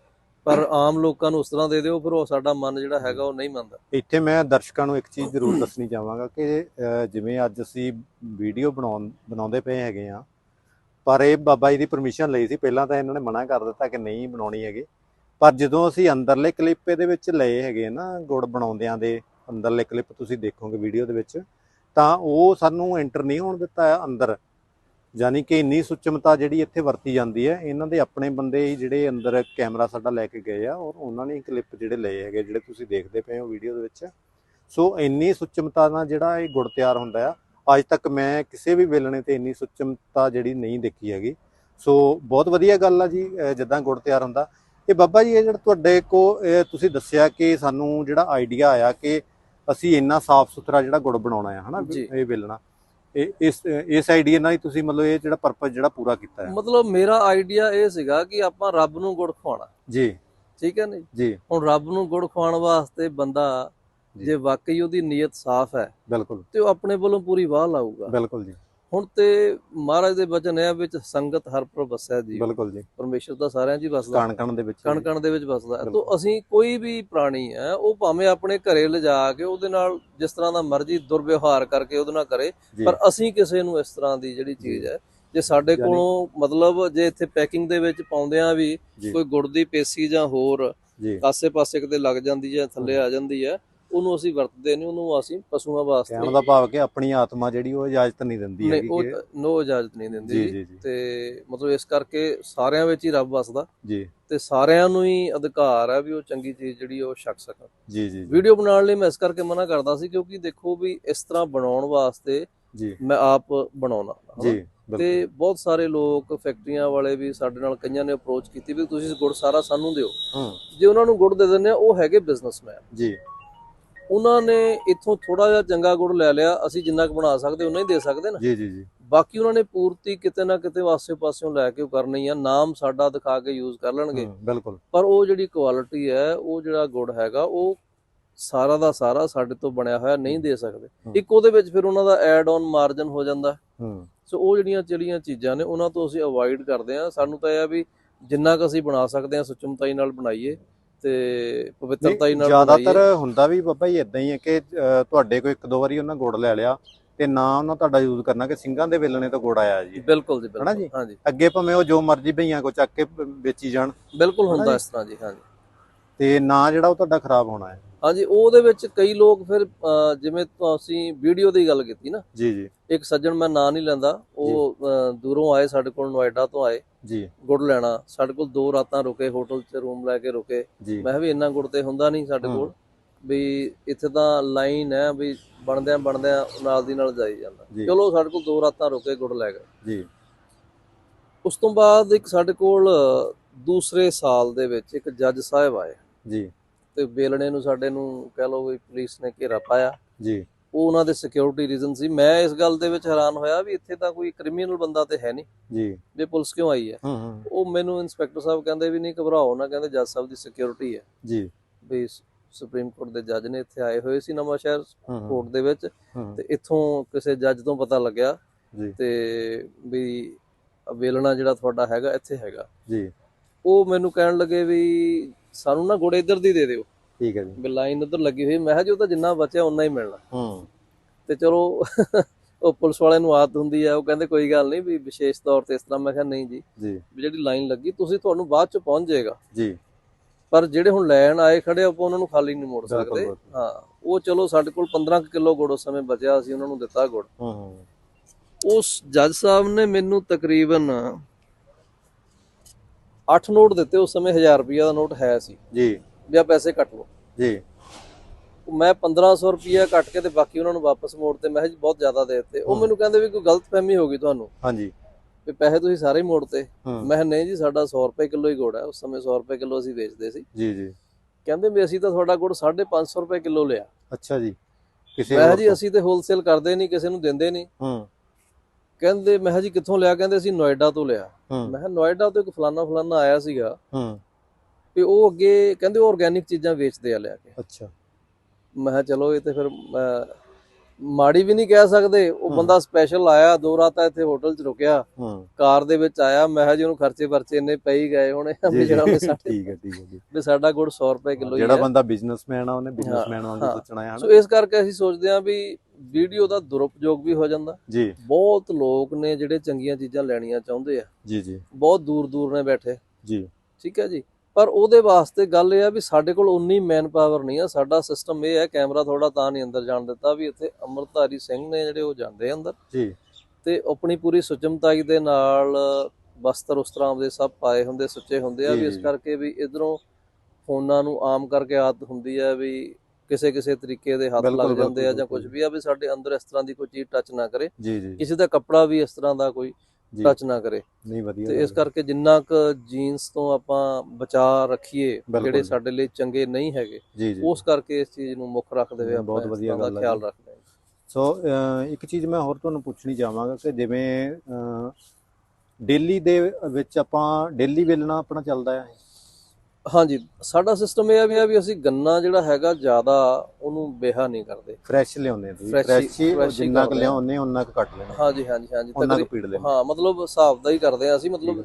ਪਰ ਆਮ ਲੋਕਾਂ ਨੂੰ ਉਸ ਤਰ੍ਹਾਂ ਦੇ ਦਿਓ ਫਿਰ ਉਹ ਸਾਡਾ ਮਨ ਜਿਹੜਾ ਹੈਗਾ ਉਹ ਨਹੀਂ ਮੰਨਦਾ। ਇੱਥੇ ਮੈਂ ਦਰਸ਼ਕਾਂ ਨੂੰ ਇੱਕ ਚੀਜ਼ ਜ਼ਰੂਰ ਦੱਸਣੀ ਚਾਹਾਂਗਾ ਕਿ ਜਿਵੇਂ ਅੱਜ ਅਸੀਂ ਵੀਡੀਓ ਬਣਾਉਣ ਬਣਾਉਂਦੇ ਪਏ ਹੈਗੇ ਆ ਪਰ ਇਹ ਬਾਬਾ ਜੀ ਦੀ ਪਰਮਿਸ਼ਨ ਲਈ ਸੀ, ਪਹਿਲਾਂ ਤਾਂ ਇਹਨਾਂ ਨੇ ਮਨਾ ਕਰ ਦਿੱਤਾ ਕਿ ਨਹੀਂ ਬਣਾਉਣੀ ਹੈਗੀ। ਪਰ ਜਦੋਂ ਅਸੀਂ ਅੰਦਰਲੇ ਕਲਿੱਪ ਇਹਦੇ ਵਿੱਚ ਲਏ ਹੈਗੇ ਨਾ, ਗੁੜ ਬਣਾਉਂਦਿਆਂ ਦੇ ਅੰਦਰਲੇ ਕਲਿੱਪ ਤੁਸੀਂ ਦੇਖੋਗੇ ਵੀਡੀਓ ਦੇ ਵਿੱਚ, ਤਾਂ ਉਹ ਸਾਨੂੰ ਐਂਟਰ ਨਹੀਂ ਹੋਣ ਦਿੱਤਾ ਅੰਦਰ। ਯਾਨੀ ਕਿ ਇੰਨੀ ਸੁਚਮਤਾ ਜਿਹੜੀ ਇੱਥੇ ਵਰਤੀ ਜਾਂਦੀ ਹੈ, ਇਹਨਾਂ ਦੇ ਆਪਣੇ ਬੰਦੇ ਹੀ ਜਿਹੜੇ ਅੰਦਰ ਕੈਮਰਾ ਸਾਡਾ ਲੈ ਕੇ ਗਏ ਆ, ਔਰ ਉਹਨਾਂ ਨੇ ਕਲਿੱਪ ਜਿਹੜੇ ਲਏ ਹੈਗੇ ਜਿਹੜੇ ਤੁਸੀਂ ਦੇਖਦੇ ਪਏ ਹੋ ਵੀਡੀਓ ਦੇ ਵਿੱਚ। ਸੋ ਇੰਨੀ ਸੁਚਮਤਾ ਨਾਲ ਜਿਹੜਾ ਇਹ ਗੁੜ ਤਿਆਰ ਹੁੰਦਾ ਆ ਅੱਜ ਤੱਕ ਮੈਂ ਕਿਸੇ ਵੀ ਵੇਲਣੇ ਤੇ ਇੰਨੀ ਸੁਚਮਤਾ ਜਿਹੜੀ ਨਹੀਂ ਦੇਖੀ ਹੈਗੀ। ਸੋ ਬਹੁਤ ਵਧੀਆ ਗੱਲ ਆ ਜੀ ਜਿੱਦਾਂ ਗੁੜ ਤਿਆਰ ਹੁੰਦਾ। ਇਹ ਬਾਬਾ ਜੀ ਇਹ ਜਿਹੜਾ ਤੁਹਾਡੇ ਕੋ ਤੁਸੀਂ ਦੱਸਿਆ ਕਿ ਸਾਨੂੰ ਜਿਹੜਾ ਆਈਡੀਆ ਆਇਆ ਕਿ ਅਸੀਂ ਇੰਨਾ ਸਾਫ਼ ਸੁਥਰਾ ਜਿਹੜਾ ਗੁੜ ਬਣਾਉਣਾ ਹੈ ਹਨਾ। ਇਹ ਵੇਲਣਾ। ਇਸ ਇਸ ਆਈਡੀਆ ਨਾਲ ਹੀ ਤੁਸੀਂ ਮਤਲਬ ਇਹ ਜਿਹੜਾ ਪਰਪਸ ਜਿਹੜਾ ਪੂਰਾ ਕੀਤਾ ਹੈ ਮਤਲਬ ਮੇਰਾ ਆਈਡੀਆ ਇਹ ਸੀਗਾ ਕਿ ਆਪਾਂ ਰੱਬ ਨੂੰ ਗੁੜ ਖਵਾਉਣਾ। ਜੀ। ਠੀਕ ਹੈ ਨਹੀਂ ਜੀ। ਹੁਣ ਰੱਬ ਨੂੰ ਗੁੜ ਖਵਾਉਣ ਵਾਸਤੇ ਬੰਦਾ ਜੀ। ਵਾਕਈ ਉਹਦੀ ਨੀਅਤ ਸਾਫ਼ ਹੈ ਬਿਲਕੁਲ। ਤੇ ਉਹ ਆਪਣੇ ਵੱਲੋਂ ਪੂਰੀ ਵਾਹ ਲਾਊਗਾ। ਬਿਲਕੁਲ ਜੀ। ਹੁਣ ਤੇ ਮਹਾਰਾਜ ਦੇ ਬਚਨ ਹੈ ਵਿੱਚ ਸੰਗਤ ਹਰ ਪ੍ਰਭ ਵਸੈ ਜੀ। ਬਿਲਕੁਲ ਜੀ। ਪਰਮੇਸ਼ਰ ਤਾਂ ਸਾਰਿਆਂ 'ਚ ਹੀ ਵਸਦਾ। ਕਣ ਕਣ ਦੇ ਵਿੱਚ। ਕਣ ਕਣ ਦੇ ਵਿੱਚ ਵਸਦਾ। ਤਾਂ ਅਸੀਂ ਕੋਈ ਵੀ ਪ੍ਰਾਣੀ ਹੈ ਉਹ ਭਾਵੇਂ ਆਪਣੇ ਘਰੇ ਲਿਜਾ ਕੇ ਉਹਦੇ ਨਾਲ ਜਿਸ ਤਰ੍ਹਾਂ ਦਾ ਮਰਜ਼ੀ ਦੁਰਵਿਵਹਾਰ ਕਰਕੇ ਉਹਦੇ ਨਾਲ ਕਰੇ। ਪਰ ਅਸੀਂ ਕਿਸੇ ਨੂੰ ਇਸ ਤਰ੍ਹਾਂ ਦੀ ਜਿਹੜੀ ਚੀਜ਼ ਹੈ ਜੇ ਸਾਡੇ ਕੋਲੋਂ ਮਤਲਬ ਜੇ ਇੱਥੇ ਪੈਕਿੰਗ ਦੇ ਵਿੱਚ ਪਾਉਂਦਿਆਂ ਵੀ। ਕੋਈ ਗੁੜ ਦੀ ਪੇਸੀ ਜਾਂ ਹੋਰ ਆਸੇ-ਪਾਸੇ ਕਿਤੇ ਲੱਗ ਜਾਂਦੀ ਹੈ ਥੱਲੇ ਆ ਜਾਂਦੀ ਹੈ ਉਹਨੂੰ ਅਸੀਂ ਵਰਤਦੇ ਨਹੀਂ ਉਹਨੂੰ ਅਸੀਂ ਪਸ਼ੂਆਂ ਵਾਸਤੇ ਕਹਿਣ ਦਾ ਭਾਵ ਕਿ ਆਪਣੀ ਆਤਮਾ ਜਿਹੜੀ ਉਹ ਇਜਾਜ਼ਤ ਨਹੀਂ ਦਿੰਦੀ ਨਹੀਂ ਹੈਗੀ ਉਹ ਨੋ ਇਜਾਜ਼ਤ ਨਹੀਂ ਦਿੰਦੀ ਤੇ ਮਤਲਬ ਇਸ ਕਰਕੇ ਸਾਰਿਆਂ ਵਿੱਚ ਹੀ ਰੱਬ ਵਸਦਾ। ਜੀ। ਤੇ ਸਾਰਿਆਂ ਨੂੰ ਹੀ ਅਧਿਕਾਰ ਹੈ ਵੀ ਉਹ ਚੰਗੀ ਚੀਜ਼ ਜਿਹੜੀ ਉਹ ਛਕ ਸਕਣ। ਜੀ ਜੀ ਵੀਡੀਓ ਬਣਾਉਣ ਲਈ ਮੈਂ ਇਸ ਕਰਕੇ ਮਨਾ ਕਰਦਾ ਸੀ ਕਿਉਂਕਿ ਦੇਖੋ ਵੀ ਇਸ ਤਰ੍ਹਾਂ ਬਣਾਉਣ ਵਾਸਤੇ ਜੀ। ਮੈਂ ਆਪ ਬਣਾਉਣਾ। ਜੀ ਤੇ ਬਹੁਤ ਸਾਰੇ ਲੋਕ ਫੈਕਟਰੀਆਂ ਵਾਲੇ ਵੀ ਸਾਡੇ ਨਾਲ ਕਈਆਂ ਨੇ ਅਪਰੋਚ ਕੀਤੀ ਵੀ ਤੁਸੀਂ ਗੁੜ ਸਾਰਾ ਸਾਨੂੰ ਦਿਓ। ਹੂੰ। ਜੇ ਉਹਨਾਂ ਨੂੰ ਗੁੜ ਦੇ ਦਿੰਦੇ ਆ ਉਹ ਹੈਗੇ ਬਿਜ਼ਨਸਮੈਨ ਜੀ। ਉਹਨਾਂ ਨੇ ਇੱਥੋਂ ਥੋੜਾ ਜਿਹਾ ਚੰਗਾ ਗੁੜ ਲੈ ਲਿਆ ਅਸੀਂ ਜਿੰਨਾ ਕੁ ਬਣਾ ਸਕਦੇ ਉਹਨਾਂ ਹੀ ਦੇ ਸਕਦੇ ਨਾ। ਜੀ ਜੀ ਜੀ। ਬਾਕੀ ਉਹਨਾਂ ਨੇ ਪੂਰਤੀ ਕਿਤੇ ਨਾ ਕਿਤੇ ਵਾਸੇ ਪਾਸਿਓਂ ਲੈ ਕੇ ਕਰਨੀ ਆ ਨਾਮ ਸਾਡਾ ਦਿਖਾ ਕੇ ਯੂਜ਼ ਕਰ ਲੈਣਗੇ। ਬਿਲਕੁਲ। ਪਰ ਉਹ ਜਿਹੜੀ ਕੁਆਲਿਟੀ ਹੈ ਉਹ ਜਿਹੜਾ ਗੁੜ ਹੈਗਾ ਉਹ ਸਾਰਾ ਦਾ ਸਾਰਾ ਸਾਡੇ ਤੋਂ ਬਣਿਆ ਹੋਇਆ ਨਹੀਂ ਦੇ ਸਕਦੇ। ਇੱਕ ਉਹਦੇ ਵਿੱਚ ਫਿਰ ਉਹਨਾਂ ਦਾ ਐਡ ਔਨ ਮਾਰਜਨ ਹੋ ਜਾਂਦਾ। ਹੂੰ। ਸੋ ਉਹ ਜਿਹੜੀਆਂ ਜਿਹੜੀਆਂ ਚੀਜ਼ਾਂ ਨੇ ਉਹਨਾਂ ਤੋਂ ਅਸੀਂ ਅਵੋਇਡ ਕਰਦੇ ਆ ਸਾਨੂੰ ਤਾਂ ਇਹ ਆ ਵੀ ਜਿੰਨਾ ਕੁ ਅਸੀਂ ਬਣਾ ਸਕਦੇ ਆ ਸੁਚਮਤਾਈ ਨਾਲ ਬਣਾਈਏ। ਤੇ ਪਵਿੱਤਰਤਾਈ ਨਾਲ ਜ਼ਿਆਦਾਤਰ ਹੁੰਦਾ ਵੀ ਬਾਬਾ ਜੀ ਇਦਾਂ ਹੀ ਹੈ ਕਿ ਤੁਹਾਡੇ ਕੋਲ ਇੱਕ ਦੋ ਵਾਰੀ ਉਹਨਾਂ ਗੁੜ ਲੈ ਲਿਆ ਤੇ ਨਾ ਉਹਨਾਂ ਤੁਹਾਡਾ ਯੂਜ਼ ਕਰਨਾ ਕਿ ਸਿੰਘਾਂ ਦੇ ਵੇਲਣੇ ਤੋਂ ਗੁੜ ਆਇਆ ਜੀ। ਬਿਲਕੁਲ ਜੀ ਹਨਾ ਜੀ? ਹਾਂਜੀ। ਅੱਗੇ ਭਾਵੇਂ ਉਹ ਜੋ ਮਰਜ਼ੀ ਭਈਆਂ ਕੋ ਚੱਕ ਕੇ ਵੇਚੀ ਜਾਣ। ਬਿਲਕੁਲ ਹੁੰਦਾ? ਇਸ ਤਰ੍ਹਾਂ ਜੀ ਹਾਂਜੀ। ਤੇ ਨਾ ਜਿਹੜਾ ਉਹ ਤੁਹਾਡਾ ਖਰਾਬ ਹੋਣਾ ਹੈ। ਹਾਂਜੀ ਉਹਦੇ ਵਿੱਚ ਕਈ ਲੋਕ ਫਿਰ ਜਿਵੇਂ ਤੁਸੀਂ ਵੀਡੀਓ ਦੀ ਗੱਲ ਕੀਤੀ ਨਾ ਜੀ ਜੀ। ਇੱਕ ਸੱਜਣ ਮੈਂ ਨਾਂ ਨਹੀਂ ਲੈਂਦਾ ਉਹ ਦੂਰੋਂ ਆਏ ਸਾਡੇ ਕੋਲ ਨੋਇਡਾ ਤੋਂ ਆਏ ਜੀ। ਗੁੜ ਲੈਣਾ ਸਾਡੇ ਕੋਲ ਦੋ ਰਾਤਾਂ ਰੁਕੇ ਹੋਟਲ 'ਚ ਰੂਮ ਲੈ ਕੇ ਰੁਕੇ। ਮੈਂ ਵੀ ਇੰਨਾ ਗੁੜ ਤੇ ਹੁੰਦਾ ਨਹੀਂ ਸਾਡੇ। ਕੋਲ ਵੀ ਇੱਥੇ ਤਾਂ ਲਾਈਨ ਹੈ ਵੀ ਬਣਦਿਆਂ ਬਣਦਿਆਂ ਨਾਲ ਦੀ ਨਾਲ ਜਾਈ ਜਾਂਦਾ। ਚਲੋ ਸਾਡੇ ਕੋਲ ਦੋ ਰਾਤਾਂ ਰੁਕੇ ਗੁੜ ਲੈ ਗਏ। ਜੀ। ਉਸ ਤੋਂ ਬਾਅਦ ਇੱਕ ਸਾਡੇ ਕੋਲ ਦੂਸਰੇ ਸਾਲ ਦੇ ਵਿੱਚ ਇੱਕ ਜੱਜ ਸਾਹਿਬ ਆਏ। ਜੀ। ਤੇ ਬੇਲਣੇ ਨੂੰ ਸਾਡੇ ਨੂੰ ਕਹਿ ਲਓ ਵੀ ਪੁਲਿਸ ਨੇ ਘੇਰਾ ਪਾਇਆ। ਜੀ। ਉਹ ਉਹਨਾਂ ਦੇ ਸਿਕਿਉਰਿਟੀ ਰੀਜ਼ਨ ਸੀ। ਮੈਂ ਇਸ ਗੱਲ ਦੇ ਵਿੱਚ ਹੈਰਾਨ ਹੋਇਆ ਵੀ ਇੱਥੇ ਤਾਂ ਕੋਈ ਕ੍ਰਿਮੀਨਲ ਬੰਦਾ ਤੇ ਹੈ ਨਹੀਂ। ਜੀ। ਵੀ ਪੁਲਿਸ ਕਿਉਂ ਆਈ ਹੈ? ਉਹ ਮੈਨੂੰ ਇਨਸਪੈਕਟਰ ਸਾਹਿਬ ਕਹਿੰਦੇ ਵੀ ਨਹੀਂ ਘਬਰਾਓ ਨਾ ਕਹਿੰਦੇ ਜੱਜ ਸਾਹਿਬ ਦੀ ਸਿਕਿਉਰਿਟੀ ਹੈ। ਜੀ। ਵੀ ਸੁਪਰੀਮ ਕੋਰਟ ਦੇ ਜੱਜ ਨੇ ਇੱਥੇ ਆਏ ਹੋਏ ਸੀ ਨਵਾਂ ਸ਼ਹਿਰ ਕੋਰਟ ਦੇ ਵਿੱਚ। ਤੇ ਇੱਥੋਂ ਕਿਸੇ ਜੱਜ ਤੋਂ ਪਤਾ ਲੱਗਿਆ ਜੀ। ਤੇ ਵੀ ਵੇਲਣਾ ਜਿਹੜਾ ਤੁਹਾਡਾ ਹੈਗਾ ਇੱਥੇ ਹੈਗਾ। ਜੀ। ਉਹ ਮੈਨੂੰ ਕਹਿਣ ਲੱਗੇ ਵੀ ਸਾਨੂੰ ਨਾ ਗੁੜ ਇੱਧਰ ਦੀ ਦੇ ਦਿਓ। ਠੀਕ ਹੈ ਜੀ। ਵੀ ਲਾਈਨ ਉੱਧਰ ਲੱਗੀ ਹੋਈ। ਮੈਂ ਕਿਹਾ ਜੀ ਉਹ ਤਾਂ ਜਿੰਨਾ ਬਚਿਆ ਉਨਾ ਹੀ ਮਿਲਣਾ। ਹੂੰ। ਤੇ ਚਲੋ ਉਹ ਪੁਲਿਸ ਵਾਲਿਆਂ ਨੂੰ ਆਦਤ ਹੁੰਦੀ ਆ। ਉਹ ਕਹਿੰਦੇ ਕੋਈ ਗੱਲ ਨਹੀਂ ਵੀ ਵਿਸ਼ੇਸ਼ ਤੌਰ ਤੇ ਇਸ ਤਰ੍ਹਾਂ। ਮੈਂ ਕਿਹਾ ਨਹੀਂ ਜੀ। ਜੀ। ਵੀ ਜਿਹੜੀ ਲਾਈਨ ਲੱਗੀ ਤੁਸੀਂ ਤੁਹਾਨੂੰ ਬਾਅਦ ਚ ਪਹੁੰਚ ਜਾਏਗਾ। ਜੀ। ਪਰ ਜਿਹੜੇ ਹੁਣ ਲੈਣ ਆਏ ਖੜੇ ਆਪਾਂ ਉਹਨਾਂ ਨੂੰ ਖਾਲੀ ਨਹੀਂ ਮੋੜ ਸਕਦੇ। ਬਿਲਕੁਲ। ਹਾਂ ਉਹ ਚਲੋ ਸਾਡੇ ਕੋਲ 15 ਕਿਲੋ ਗੁੜ ਉਸ ਸਮੇਂ ਬਚਿਆ ਸੀ ਉਹਨਾਂ ਨੂੰ ਦਿੱਤਾ ਗੁੜ। ਹੂੰ ਹੂੰ। ਉਸ ਜੱਜ ਸਾਹਿਬ ਨੇ ਮੈਨੂੰ ਤਕਰੀਬਨ 8 ਨੋਟ ਦਿੱਤੇ ਉਸ ਸਮੇਂ 1000 ਰੁਪਇਆ ਦਾ ਨੋਟ ਹੈ ਸੀ। ਜੀ। ਵੀ ਆ ਪੈਸੇ ਕੱਟ ਲਓ। ਜੀ। ਮੈਂ 1500 ਰੁਪਇਆ ਕੱਟ ਕੇ ਤੇ ਬਾਕੀ ਉਹਨਾਂ ਨੂੰ ਵਾਪਸ ਮੋੜ ਤੇ ਮੈਂ ਕਿਹਾ ਜੀ ਬਹੁਤ ਜ਼ਿਆਦਾ ਦੇ ਦਿੱਤੇ। ਉਹ। ਮੈਨੂੰ ਕਹਿੰਦੇ ਵੀ ਕੋਈ ਗਲਤਫਹਿਮੀ ਹੋ ਗਈ ਤੁਹਾਨੂੰ। ਹਾਂਜੀ। ਵੀ ਪੈਸੇ ਤੁਸੀਂ ਸਾਰੇ ਹੀ। ਮੋੜਤੇ ਮੈਂ ਕਿਹਾ ਨਹੀਂ ਜੀ ਸਾਡਾ 100 ਰੁਪਏ ਕਿਲੋ ਹੀ ਗੁੜ ਹੈ। ਉਸ ਸਮੇਂ 100 ਰੁਪਏ ਕਿਲੋ ਅਸੀਂ ਵੇਚਦੇ ਸੀ। ਜੀ ਜੀ। ਕਹਿੰਦੇ ਵੀ ਅਸੀਂ ਤਾਂ ਤੁਹਾਡਾ ਗੁੜ 550 ਰੁਪਏ ਕਿਲੋ ਲਿਆ। ਅੱਛਾ ਜੀ। ਕਿਸੇ ਮੈਂ ਕਿਹਾ ਜੀ? ਅਸੀਂ ਤੇ ਹੋਲਸੇਲ ਕਰਦੇ ਨਹੀਂ ਕਿਸੇ ਨੂੰ ਦਿੰਦੇ ਨਹੀਂ। ਹੂੰ। ਕਹਿੰਦੇ ਮੈਂ ਕਿਹਾ ਜੀ ਕਿੱਥੋਂ ਲਿਆ? ਕਹਿੰਦੇ ਅਸੀਂ ਨੋਇਡਾ ਤੋਂ ਲਿਆ। ਮੈਂ ਕਿਹਾ ਨੋਇਡਾ ਤੋਂ ਇੱਕ ਫਲਾਨਾ ਫਲਾਨਾ ਆਇਆ ਸੀਗਾ। ਹੂੰ। ਵੀ ਉਹ ਅੱਗੇ ਕਹਿੰਦੇ ਉਹ ਆਰਗੈਨਿਕ ਚੀਜ਼ਾਂ ਵੇਚਦੇ ਆ ਲਿਆ ਕੇ। ਅੱਛਾ। ਮੈਂ ਕਿਹਾ ਚਲੋ ਇਹ ਤੇ ਫਿਰ ਮਾੜੀ ਵੀ ਨਹੀਂ ਕਹਿ ਸਕਦੇ। ਉਹ। ਬੰਦਾ ਸਪੈਸ਼ਲ ਆਇਆ ਦੋ ਰਾਤਾਂ ਇੱਥੇ ਹੋਟਲ 'ਚ ਰੁਕਿਆ। ਕਾਰ ਦੇ ਵਿੱਚ ਆਇਆ। ਮੈਂ ਕਿਹਾ ਜੀ ਉਹਨੂੰ ਖਰਚੇ ਵਰਚੇ ਇੰਨੇ ਪਈ ਗਏ ਹੋਣੇ। ਜਿਹੜਾ ਉਹਨੇ ਸਾਡੇ ਠੀਕ ਹੈ ਠੀਕ ਹੈ। ਵੀ ਸਾਡਾ ਗੁੜ 100 ਰੁਪਏ ਕਿਲੋ ਹੀ ਜਿਹੜਾ ਬੰਦਾ ਬਿਜ਼ਨਸਮੈਨ ਆ ਉਹਨੇ ਬਿਜ਼ਨਸਮੈਨ ਵਾਂਗੂ। ਸੋਚਣਾ ਹੈ ਸੋ ਇਸ ਕਰਕੇ ਅਸੀਂ ਸੋਚਦੇ ਹਾਂ ਵੀ ਵੀਡੀਓ ਦਾ ਦੁਰਉਪਯੋਗ ਵੀ ਹੋ ਜਾਂਦਾ। ਜੀ। ਬਹੁਤ ਲੋਕ ਨੇ ਜਿਹੜੇ ਚੰਗੀਆਂ ਚੀਜ਼ਾਂ ਲੈਣੀਆਂ ਚਾਹੁੰਦੇ ਆ। ਜੀ ਜੀ। ਬਹੁਤ ਦੂਰ ਦੂਰ ਨੇ ਬੈਠੇ। ਜੀ। ਠੀਕ ਹੈ ਜੀ। ਪਰ ਉਹਦੇ ਵਾਸਤੇ ਗੱਲ ਇਹ ਆ ਵੀ ਸਾਡੇ ਕੋਲ ਉਨੀ ਮੈਨ ਪਾਵਰ ਨਹੀਂ ਆ। ਸਾਡਾ ਸਿਸਟਮ ਇਹ ਹੈ ਕੈਮਰਾ ਥੋੜਾ ਤਾਂ ਨਹੀਂ ਅੰਦਰ ਜਾਣ ਦਿੱਤਾ ਵੀ ਇੱਥੇ ਅੰਮ੍ਰਿਤਧਾਰੀ ਸਿੰਘ ਨੇ ਜਿਹੜੇ ਉਹ ਜਾਂਦੇ ਅੰਦਰ। ਜੀ। ਤੇ ਆਪਣੀ ਪੂਰੀ ਸੁਚਮਤਾਈ ਦੇ ਨਾਲ ਬਸਤਰ ਉਸ ਤਰ੍ਹਾਂ ਦੇ ਸਭ ਪਾਏ ਹੁੰਦੇ ਸੁੱਚੇ ਹੁੰਦੇ ਆ ਵੀ ਇਸ। ਕਰਕੇ ਵੀ ਇਧਰੋਂ ਫੋਨਾਂ ਨੂੰ ਆਮ ਕਰਕੇ ਆਦਤ ਹੁੰਦੀ ਆ ਵੀ ਕਿਸੇ ਕਿਸੇ ਤਰੀਕੇ ਦੇ ਹੱਥ ਲੱਗ ਜਾਂਦੇ ਆ ਜਾਂ ਕੁਝ ਵੀ ਆ ਵੀ ਸਾਡੇ ਅੰਦਰ ਇਸ ਤਰ੍ਹਾਂ ਦੀ ਕੋਈ ਚੀਜ਼ ਟੱਚ ਨਾ ਕਰੇ। ਕਿਸੇ ਦਾ ਕੱਪੜਾ ਵੀ ਇਸ ਤਰ੍ਹਾਂ ਦਾ ਕੋਈ ਟੱਚ ਨਾ ਕਰੇ। ਨਹੀਂ ਵਧੀਆ ਤੇ ਇਸ। ਕਰਕੇ ਜਿੰਨਾ ਕੁ ਜੀਨਸ ਤੋਂ ਆਪਾਂ ਬਚਾ ਰੱਖੀਏ। ਜਿਹੜੇ ਸਾਡੇ ਲਈ ਚੰਗੇ ਨਹੀਂ ਹੈਗੇ ਉਸ ਕਰਕੇ ਇਸ ਚੀਜ਼ ਨੂੰ ਮੁੱਖ ਰੱਖਦੇ ਹੋਏ ਬਹੁਤ ਵਧੀਆ ਗੱਲ ਦਾ ਹੈ ਖਿਆਲ। ਰੱਖਦੇ ਸੋ ਇੱਕ ਚੀਜ਼ ਮੈਂ ਹੋਰ ਤੁਹਾਨੂੰ ਪੁੱਛਣੀ ਚਾਹਾਂਗਾ ਕਿ ਜਿਵੇਂ ਡੇਲੀ ਦੇ ਵਿੱਚ ਆਪਾਂ ਡੇਲੀ ਵੇਲਣਾ ਆਪਣਾ ਚੱਲਦਾ ਹੈ। ਹਾਂਜੀ ਸਾਡਾ ਸਿਸਟਮ ਇਹ ਆ ਵੀ ਆ ਵੀ ਅਸੀਂ ਗੰਨਾ ਜਿਹੜਾ ਹੈਗਾ ਜ਼ਿਆਦਾ ਉਹਨੂੰ ਬੇਹਾ ਨਹੀਂ ਕਰਦੇ। ਫਰੈਸ਼ ਲਿਆਉਂਦੇ ਤੁਸੀਂ। ਫਰੈਸ਼ ਹੀ ਜਿੰਨਾ ਕੁ ਆ। ਲਿਆਉਂਦੇ ਉਹਨਾਂ ਕੁ ਕੱਟ ਲੈਣਾ। ਹਾਂਜੀ ਹਾਂਜੀ ਹਾਂਜੀ। ਉਹਨਾਂ ਕੁ ਤਕਰੀਬ- ਪੀੜ ਲੈਣਾ। ਹਾਂ ਮਤਲਬ ਹਿਸਾਬ ਦਾ ਹੀ ਕਰਦੇ ਆ ਅਸੀਂ। ਮਤਲਬ